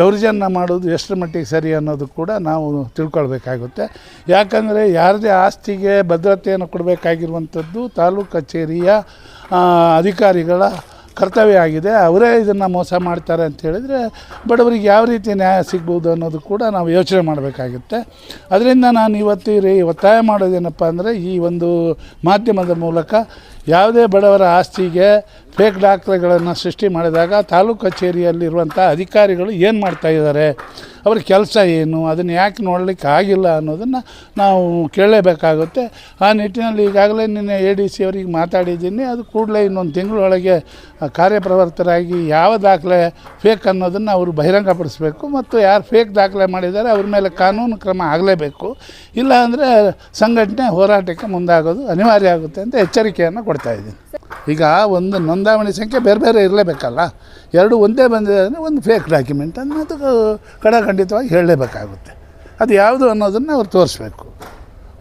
ದೌರ್ಜನ್ಯ ಮಾಡೋದು ಎಷ್ಟರ ಮಟ್ಟಿಗೆ ಸರಿ ಅನ್ನೋದು ಕೂಡ ನಾವು ತಿಳ್ಕೊಳ್ಬೇಕಾಗುತ್ತೆ. ಯಾಕಂದರೆ ಯಾರದೇ ಆಸ್ತಿಗೆ ಭದ್ರತೆಯನ್ನು ಕೊಡಬೇಕಾಗಿರುವಂಥದ್ದು ತಾಲೂಕು ಕಚೇರಿಯ ಅಧಿಕಾರಿಗಳ ಕರ್ತವ್ಯ ಆಗಿದೆ. ಅವರೇ ಇದನ್ನು ಮೋಸ ಮಾಡ್ತಾರೆ ಅಂತ ಹೇಳಿದರೆ ಬಡವರಿಗೆ ಯಾವ ರೀತಿ ನ್ಯಾಯ ಸಿಗ್ಬೋದು ಅನ್ನೋದು ಕೂಡ ನಾವು ಯೋಚನೆ ಮಾಡಬೇಕಾಗುತ್ತೆ. ಅದರಿಂದ ನಾನು ಇವತ್ತು ಒತ್ತಾಯ ಮಾಡೋದೇನಪ್ಪ ಅಂದರೆ ಈ ಒಂದು ಮಾಧ್ಯಮದ ಮೂಲಕ ಯಾವುದೇ ಬಡವರ ಆಸ್ತಿಗೆ ಫೇಕ್ ದಾಖಲೆಗಳನ್ನು ಸೃಷ್ಟಿ ಮಾಡಿದಾಗ ತಾಲೂಕು ಕಚೇರಿಯಲ್ಲಿರುವಂಥ ಅಧಿಕಾರಿಗಳು ಏನು ಮಾಡ್ತಾಯಿದ್ದಾರೆ ಅವ್ರ ಕೆಲಸ ಏನು? ಅದನ್ನು ಯಾಕೆ ನೋಡಲಿಕ್ಕೆ ಆಗಿಲ್ಲ ಅನ್ನೋದನ್ನು ನಾವು ಕೇಳಲೇಬೇಕಾಗುತ್ತೆ. ಆ ನಿಟ್ಟಿನಲ್ಲಿ ಈಗಾಗಲೇ ನಿನ್ನೆ ಎ ಡಿ ಸಿ ಅವರಿಗೆ ಮಾತಾಡಿದ್ದೀನಿ. ಅದು ಕೂಡಲೇ ಇನ್ನೊಂದು ತಿಂಗಳೊಳಗೆ ಕಾರ್ಯಪ್ರವರ್ತರಾಗಿ ಯಾವ ದಾಖಲೆ ಫೇಕ್ ಅನ್ನೋದನ್ನು ಅವರು ಬಹಿರಂಗಪಡಿಸಬೇಕು. ಮತ್ತು ಯಾರು ಫೇಕ್ ದಾಖಲೆ ಮಾಡಿದ್ದಾರೆ ಅವ್ರ ಮೇಲೆ ಕಾನೂನು ಕ್ರಮ ಆಗಲೇಬೇಕು. ಇಲ್ಲ ಅಂದರೆ ಸಂಘಟನೆ ಹೋರಾಟಕ್ಕೆ ಮುಂದಾಗೋದು ಅನಿವಾರ್ಯ ಆಗುತ್ತೆ ಅಂತ ಎಚ್ಚರಿಕೆಯನ್ನು ಕೊಡ್ತಾ ಇದ್ದೀನಿ. ಈಗ ಒಂದು ನೋಂದಾವಣಿ ಸಂಖ್ಯೆ ಬೇರೆ ಬೇರೆ ಇರಲೇಬೇಕಲ್ಲ? ಎರಡು ಒಂದೇ ಬಂದಿದೆ ಅಂದರೆ ಒಂದು ಫೇಕ್ ಡಾಕ್ಯುಮೆಂಟ್ ಅನ್ನೋದು ಕಡಖಂಡಿತವಾಗಿ ಹೇಳಲೇಬೇಕಾಗುತ್ತೆ. ಅದು ಯಾವುದು ಅನ್ನೋದನ್ನು ಅವ್ರು ತೋರಿಸ್ಬೇಕು.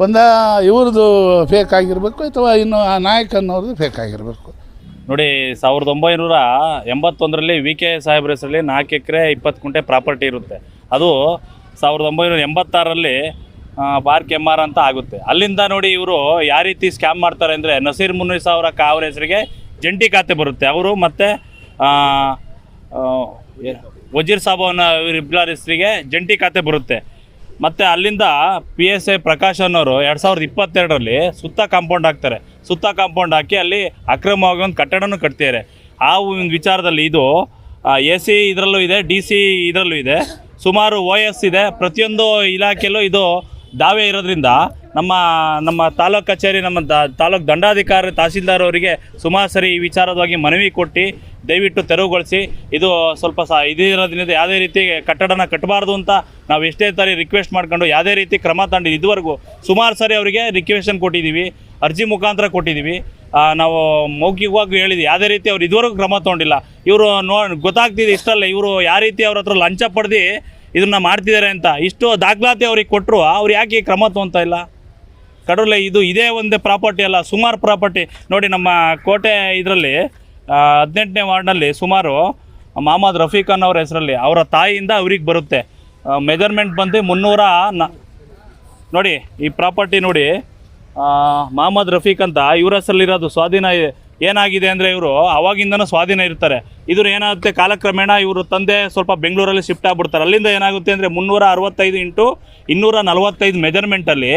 ಒಂದು ಇವ್ರದ್ದು ಫೇಕ್ ಆಗಿರಬೇಕು ಅಥವಾ ಇನ್ನು ಆ ನಾಯಕ ಅನ್ನೋರ್ದು ಫೇಕ್ ಆಗಿರಬೇಕು. ನೋಡಿ, ಸಾವಿರದ ಒಂಬೈನೂರ ಎಂಬತ್ತೊಂದರಲ್ಲಿ ವಿ ಕೆ ಸಾಹೇಬ್ರ ಹೆಸರಲ್ಲಿ ನಾಲ್ಕು ಎಕರೆ ಇಪ್ಪತ್ತು ಕುಂಟೆ ಪ್ರಾಪರ್ಟಿ ಇರುತ್ತೆ. ಅದು ಸಾವಿರದ ಒಂಬೈನೂರ ಎಂಬತ್ತಾರರಲ್ಲಿ ಬಾರ್ ಆರ್ ಅಂತ ಆಗುತ್ತೆ. ಅಲ್ಲಿಂದ ನೋಡಿ ಇವರು ಯಾವ ರೀತಿ ಸ್ಕ್ಯಾಮ್ ಮಾಡ್ತಾರೆ ಅಂದರೆ ನಸೀರ್ ಮುನ್ನೀಸ್ ಅವರ ಕಾವರ ಹೆಸರಿಗೆ ಜಂಟಿ ಖಾತೆ ಬರುತ್ತೆ. ಅವರು ಮತ್ತು ವಜೀರ್ ಸಾಬ್ ಇವರಿಬ್ಬರ ಹೆಸರಿಗೆ ಜಂಟಿ ಖಾತೆ ಬರುತ್ತೆ. ಮತ್ತು ಅಲ್ಲಿಂದ ಪಿ ಎಸ್ ಎ ಪ್ರಕಾಶ್ ಅನ್ನೋರು ಎರಡು ಸಾವಿರದ ಇಪ್ಪತ್ತೆರಡರಲ್ಲಿ ಸುತ್ತ ಕಾಂಪೌಂಡ್ ಹಾಕ್ತಾರೆ. ಸುತ್ತ ಕಾಂಪೌಂಡ್ ಹಾಕಿ ಅಲ್ಲಿ ಅಕ್ರಮವಾಗಿ ಒಂದು ಕಟ್ಟಡನೂ ಕಟ್ತಿದ್ದಾರೆ. ಆ ಒಂದು ವಿಚಾರದಲ್ಲಿ ಇದು ಎ ಸಿ ಇದರಲ್ಲೂ ಇದೆ, ಡಿ ಸಿ ಇದರಲ್ಲೂ ಇದೆ. ಸುಮಾರು ಓ ಎಸ್ ಇದೆ. ಪ್ರತಿಯೊಂದು ಇಲಾಖೆಯಲ್ಲೂ ಇದು ದಾವೆ ಇರೋದ್ರಿಂದ ನಮ್ಮ ನಮ್ಮ ತಾಲೂಕು ಕಚೇರಿ, ನಮ್ಮ ತಾಲೂಕು ದಂಡಾಧಿಕಾರಿ ತಹಸೀಲ್ದಾರ್ ಅವರಿಗೆ ಸುಮಾರು ಸರಿ ಈ ವಿಚಾರವಾಗಿ ಮನವಿ ಕೊಟ್ಟು ದಯವಿಟ್ಟು ತೆರವುಗೊಳಿಸಿ. ಇದು ಸ್ವಲ್ಪ ಸಹ ಇದಿರೋದ್ರಿಂದ ಯಾವುದೇ ರೀತಿ ಕಟ್ಟಡನ ಕಟ್ಟಬಾರ್ದು ಅಂತ ನಾವು ಎಷ್ಟೇ ಸಾರಿ ರಿಕ್ವೆಸ್ಟ್ ಮಾಡ್ಕೊಂಡು ಯಾವುದೇ ರೀತಿ ಕ್ರಮ ತಗೊಂಡು ಇದುವರೆಗೂ ಸುಮಾರು ಸರಿ ಅವರಿಗೆ ರಿಕ್ವೆಷನ್ ಕೊಟ್ಟಿದ್ದೀವಿ ಅರ್ಜಿ ಮುಖಾಂತರ ಕೊಟ್ಟಿದ್ದೀವಿ ನಾವು ಮೌಖಿಕವಾಗಿ ಹೇಳಿದ್ವಿ, ಯಾವುದೇ ರೀತಿ ಅವ್ರು ಇದುವರೆಗೂ ಕ್ರಮ ತೊಗೊಂಡಿಲ್ಲ. ಇವರು ನೋ, ಗೊತ್ತಾಗ್ತಿದೆ ಇಷ್ಟಲ್ಲ, ಇವರು ಯಾವ ರೀತಿ ಅವ್ರ ಹತ್ರ ಲಂಚ ಪಡೆದು ಇದನ್ನು ಮಾಡ್ತಿದ್ದಾರೆ ಅಂತ. ಇಷ್ಟು ದಾಖಲಾತಿ ಅವ್ರಿಗೆ ಕೊಟ್ಟರು ಅವ್ರು ಯಾಕೆ ಕ್ರಮ ತೊಗೊತಾ ಇಲ್ಲ? ಕಡಲೆ ಇದು ಇದೇ ಒಂದೇ ಪ್ರಾಪರ್ಟಿ ಅಲ್ಲ, ಸುಮಾರು ಪ್ರಾಪರ್ಟಿ. ನೋಡಿ ನಮ್ಮ ಕೋಟೆ ಇದರಲ್ಲಿ ಹದಿನೆಂಟನೇ ವಾರ್ಡ್ನಲ್ಲಿ ಸುಮಾರು ಮಹಮ್ಮದ್ ರಫೀಕ್ ಅವ್ರ ಹೆಸರಲ್ಲಿ, ಅವರ ತಾಯಿಯಿಂದ ಅವ್ರಿಗೆ ಬರುತ್ತೆ. ಮೆಜರ್ಮೆಂಟ್ ಬಂದು ಮುನ್ನೂರ ನೋಡಿ ಈ ಪ್ರಾಪರ್ಟಿ ನೋಡಿ ಮಹಮ್ಮದ್ ರಫೀಕ್ ಅಂತ, ಇವ್ರ ಹೆಸರಲ್ಲಿರೋದು ಸ್ವಾಧೀನ. ಏನಾಗಿದೆ ಅಂದರೆ ಇವರು ಅವಾಗಿಂದನೂ ಸ್ವಾಧೀನ ಇರ್ತಾರೆ. ಇದ್ರ ಏನಾಗುತ್ತೆ ಕಾಲಕ್ರಮೇಣ ಇವರು ತಂದೆ ಸ್ವಲ್ಪ ಬೆಂಗಳೂರಲ್ಲಿ ಶಿಫ್ಟ್ ಆಗ್ಬಿಡ್ತಾರೆ. ಅಲ್ಲಿಂದ ಏನಾಗುತ್ತೆ ಅಂದರೆ ಮುನ್ನೂರ ಅರವತ್ತೈದು ಇಂಟು ಇನ್ನೂರ ನಲವತ್ತೈದು ಮೆಜರ್ಮೆಂಟಲ್ಲಿ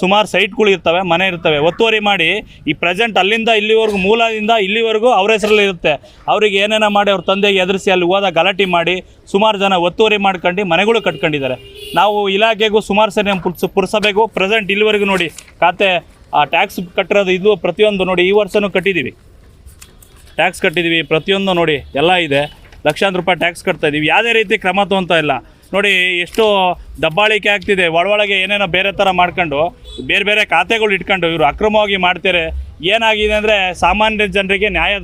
ಸುಮಾರು ಸೈಟ್ಗಳು ಇರ್ತವೆ, ಮನೆ ಇರ್ತವೆ. ಒತ್ತುವರಿ ಮಾಡಿ ಈ ಪ್ರೆಸೆಂಟ್ ಅಲ್ಲಿಂದ ಇಲ್ಲಿವರೆಗೂ, ಮೂಲದಿಂದ ಇಲ್ಲಿವರೆಗೂ ಅವ್ರ ಹೆಸರಲ್ಲಿ ಇರುತ್ತೆ. ಅವರಿಗೆ ಏನೇನೋ ಮಾಡಿ ಅವ್ರ ತಂದೆಗೆ ಎದುರಿಸಿ ಅಲ್ಲಿ ಹೋದ ಗಲಾಟೆ ಮಾಡಿ ಸುಮಾರು ಜನ ಒತ್ತುವರಿ ಮಾಡ್ಕೊಂಡು ಮನೆಗಳು ಕಟ್ಕೊಂಡಿದ್ದಾರೆ. ನಾವು ಇಲಾಖೆಗೂ ಸುಮಾರು ಸರಿ ನಮ್ಮ ಪ್ರೆಸೆಂಟ್ ಇಲ್ಲಿವರೆಗೂ ನೋಡಿ ಖಾತೆ ಆ ಟ್ಯಾಕ್ಸ್ ಕಟ್ಟಿರೋದು ಇದು ಪ್ರತಿಯೊಂದು ನೋಡಿ, ಈ ವರ್ಷನೂ ಕಟ್ಟಿದ್ದೀವಿ ಟ್ಯಾಕ್ಸ್ ಕಟ್ಟಿದ್ದೀವಿ ಪ್ರತಿಯೊಂದು ನೋಡಿ, ಎಲ್ಲ ಇದೆ. ಲಕ್ಷಾಂತರ ರೂಪಾಯಿ ಟ್ಯಾಕ್ಸ್ ಕಟ್ತಾ ಇದ್ದೀವಿ ಯಾವುದೇ ರೀತಿ ಕ್ರಮ ತೊಗೊತಾ ಇಲ್ಲ. ನೋಡಿ, ಎಷ್ಟು ದಬ್ಬಾಳಿಕೆ ಆಗ್ತಿದೆ. ಒಳಗೆ ಏನೇನೋ ಬೇರೆ ಥರ ಮಾಡ್ಕೊಂಡು, ಬೇರೆ ಬೇರೆ ಖಾತೆಗಳು ಇಟ್ಕೊಂಡು, ಇವರು ಅಕ್ರಮವಾಗಿ ಮಾಡ್ತಾರೆ ಏನಾಗಿದೆ ಅಂದರೆ ಸಾಮಾನ್ಯ ಜನರಿಗೆ ನ್ಯಾಯ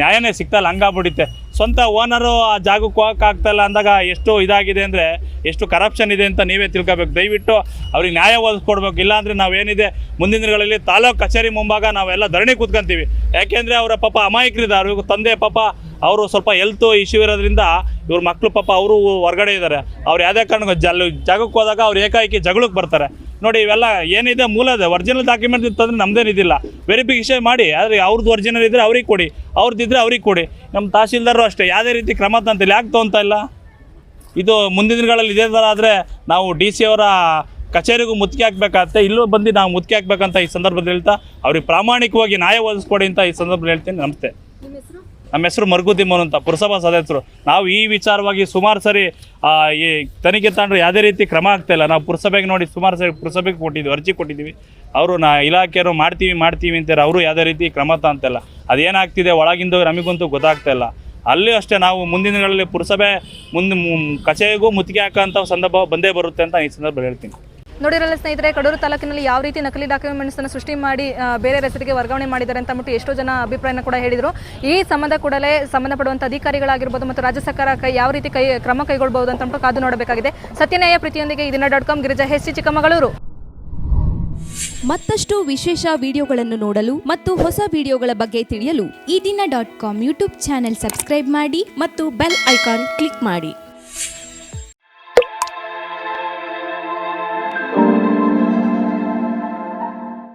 ನ್ಯಾಯನೇ ಸಿಗ್ತಲ್ಲ ಹಂಗಾಗ್ಬಿಡುತ್ತೆ. ಸ್ವಂತ ಓನರು ಆ ಜಾಗಕ್ಕೆ ಹೋಗೋಕ್ಕಾಗ್ತಾಯಿಲ್ಲ ಅಂದಾಗ ಎಷ್ಟು ಇದಾಗಿದೆ ಅಂದರೆ ಎಷ್ಟು ಕರಪ್ಷನ್ ಇದೆ ಅಂತ ನೀವೇ ತಿಳ್ಕೊಬೇಕು. ದಯವಿಟ್ಟು ಅವ್ರಿಗೆ ನ್ಯಾಯ ಒದಗಿಸ್ಕೊಡ್ಬೇಕು ಇಲ್ಲಾಂದರೆ ನಾವೇನಿದೆ, ಮುಂದಿನ ದಿನಗಳಲ್ಲಿ ತಾಲೂಕು ಕಚೇರಿ ಮುಂಭಾಗ ನಾವೆಲ್ಲ ಧರಣಿ ಕೂತ್ಕೊಂತೀವಿ. ಯಾಕೆಂದರೆ ಅವರ ಪಾಪ ಅಮಾಯಕರಿದ್ದಾರೆ ತಂದೆ ಪಾಪ ಅವರು ಸ್ವಲ್ಪ ಹೆಲ್ತ್ ಇಶ್ಯೂ ಇರೋದ್ರಿಂದ ಇವ್ರ ಮಕ್ಕಳು ಪಾಪ ಅವರು ಹೊರಗಡೆ ಇದ್ದಾರೆ ಅವ್ರು ಯಾವುದೇ ಕಾರಣಕ್ಕೂ ಜಲ್, ಜಾಗಕ್ಕೆ ಹೋದಾಗ ಅವ್ರು ಏಕಾಏಕಿ ಜಗಳಕ್ಕೆ ಬರ್ತಾರೆ. ನೋಡಿ ಇವೆಲ್ಲ ಏನಿದೆ ಮೂಲ ಇದೆ ಒರಿಜಿನಲ್ ಡಾಕ್ಯುಮೆಂಟ್ ಇತ್ತಂದ್ರೆ ನಮ್ಮದೇನಿದಿಲ್ಲ ವೆರಿಫಿಕೇಷನ್ ಮಾಡಿ, ಆದರೆ ಅವ್ರದ್ದು ಒರಿಜಿನಲ್ ಇದ್ದರೆ ಅವ್ರಿಗೆ ಕೊಡಿ. ಅವ್ರದ್ದಿದ್ರೆ ಅವ್ರಿಗೆ ಕೊಡಿ. ನಮ್ಮ ತಹಸೀಲ್ದಾರರು ಅಷ್ಟೇ, ಯಾವುದೇ ರೀತಿ ಕ್ರಮ ತಂತಿಲ್ಲ, ಯಾಕೆ ತೊಗೊತಾ ಇಲ್ಲ? ಇದು ಮುಂದಿನ ದಿನಗಳಲ್ಲಿ ಇದೇ ಥರ ಆದರೆ ನಾವು ಡಿ ಸಿ ಅವರ ಕಚೇರಿಗೂ ಮುತ್ತಿಗೆ ಹಾಕ್ಬೇಕಾಗತ್ತೆ. ಇಲ್ಲೂ ಬಂದು ನಾವು ಮುತ್ತಿಗೆ ಹಾಕ್ಬೇಕಂತ ಈ ಸಂದರ್ಭದಲ್ಲಿ ಹೇಳ್ತಾ, ಅವ್ರಿಗೆ ಪ್ರಾಮಾಣಿಕವಾಗಿ ನ್ಯಾಯ ಒದಗಿಸ್ಕೊಡಿ ಅಂತ ಈ ಸಂದರ್ಭದಲ್ಲಿ ಹೇಳ್ತೀನಿ. ನಮಸ್ತೆ. ನಮ್ಮ ಹೆಸರು ಮರುಗುದಿಮ್ಮನ್ ಅಂತ. ಪುರಸಭಾ ಸದಸ್ಯರು. ನಾವು ಈ ವಿಚಾರವಾಗಿ ಸುಮಾರು ಸರಿ ಈ ತನಿಖೆ ತಾಂಡ್ರೆ ಯಾವುದೇ ರೀತಿ ಕ್ರಮ ಆಗ್ತಾಯಿಲ್ಲ ನಾವು ಪುರಸಭೆಗೆ ನೋಡಿ ಸುಮಾರು ಸರಿ ಪುರಸಭೆಗೆ ಕೊಟ್ಟಿದ್ವಿ, ಅರ್ಜಿ ಕೊಟ್ಟಿದ್ದೀವಿ. ಅವರು ನಾ ಇಲಾಖೆಯವರು ಮಾಡ್ತೀವಿ ಮಾಡ್ತೀವಿ ಅಂತಾರೆ. ಅವರು ಯಾವುದೇ ರೀತಿ ಕ್ರಮ ತಗೊಂತಿಲ್ಲ ಅದೇನಾಗ್ತಿದೆ ಒಳಗಿಂದ ನಮಗಂತೂ ಗೊತ್ತಾಗ್ತಾ ಇಲ್ಲ. ಅಲ್ಲಿ ಅಷ್ಟೇ ನಾವು ಮುಂದಿನ ದಿನಗಳಲ್ಲಿ ಪುರಸಭೆ ಮುಂದೆ ಕಚೇರಿಗೂ ಮುತ್ತಿಗೆ ಹಾಕೋಂಥ ಸಂದರ್ಭ ಬಂದೇ ಬರುತ್ತೆ ಅಂತ ಈ ಸಂದರ್ಭದಲ್ಲಿ ಹೇಳ್ತೀನಿ. ನೋಡಿರಲ್ಲ ಸ್ನೇಹಿತರೆ ಕಡೂರು ತಾಲೂಕಿನಲ್ಲಿ ಯಾವ ರೀತಿ ನಕಲಿ ಡಾಕ್ಯುಮೆಂಟ್ಸ್ ಅನ್ನು ಸೃಷ್ಟಿ ಮಾಡಿ ಬೇರೆ ಹೆಸರಿಗೆ ವರ್ಗಾವಣೆ ಮಾಡಿದ್ದಾರೆ ಅಂತ ಅಂದ್ಬಿಟ್ಟು ಎಷ್ಟೋ ಜನ ಅಭಿಪ್ರಾಯನ ಕೂಡ ಹೇಳಿದರು. ಈ ಸಂಬಂಧ ಕೂಡಲೇ ಸಂಬಂಧಪಡುವಂಥ ಅಧಿಕಾರಿಗಳಾಗಿರ್ಬೋದು ಮತ್ತು ರಾಜ್ಯ ಸರ್ಕಾರ ಯಾವ ರೀತಿ ಕೈ, ಕ್ರಮ ಕೈಗೊಳ್ಳಬಹುದು ಅಂತ ಕಾದು ನೋಡಬೇಕಾಗಿದೆ. ಸತ್ಯನ್ಯಾಯ ಪ್ರತಿಯೊಂದಿಗೆ ಇದನ್ನ dot com Girija H Chikkamagaluru. ಮತ್ತಷ್ಟು ವಿಶೇಷ ವಿಡಿಯೋಗಳನ್ನು ನೋಡಲು ಮತ್ತು ಹೊಸ ವಿಡಿಯೋಗಳ ಬಗ್ಗೆ ತಿಳಿಯಲು ಈ ದಿನ dot com YouTube channel subscribe ಮಾಡಿ ಮತ್ತು ಬೆಲ್ ಐಕಾನ್ ಕ್ಲಿಕ್ ಮಾಡಿ.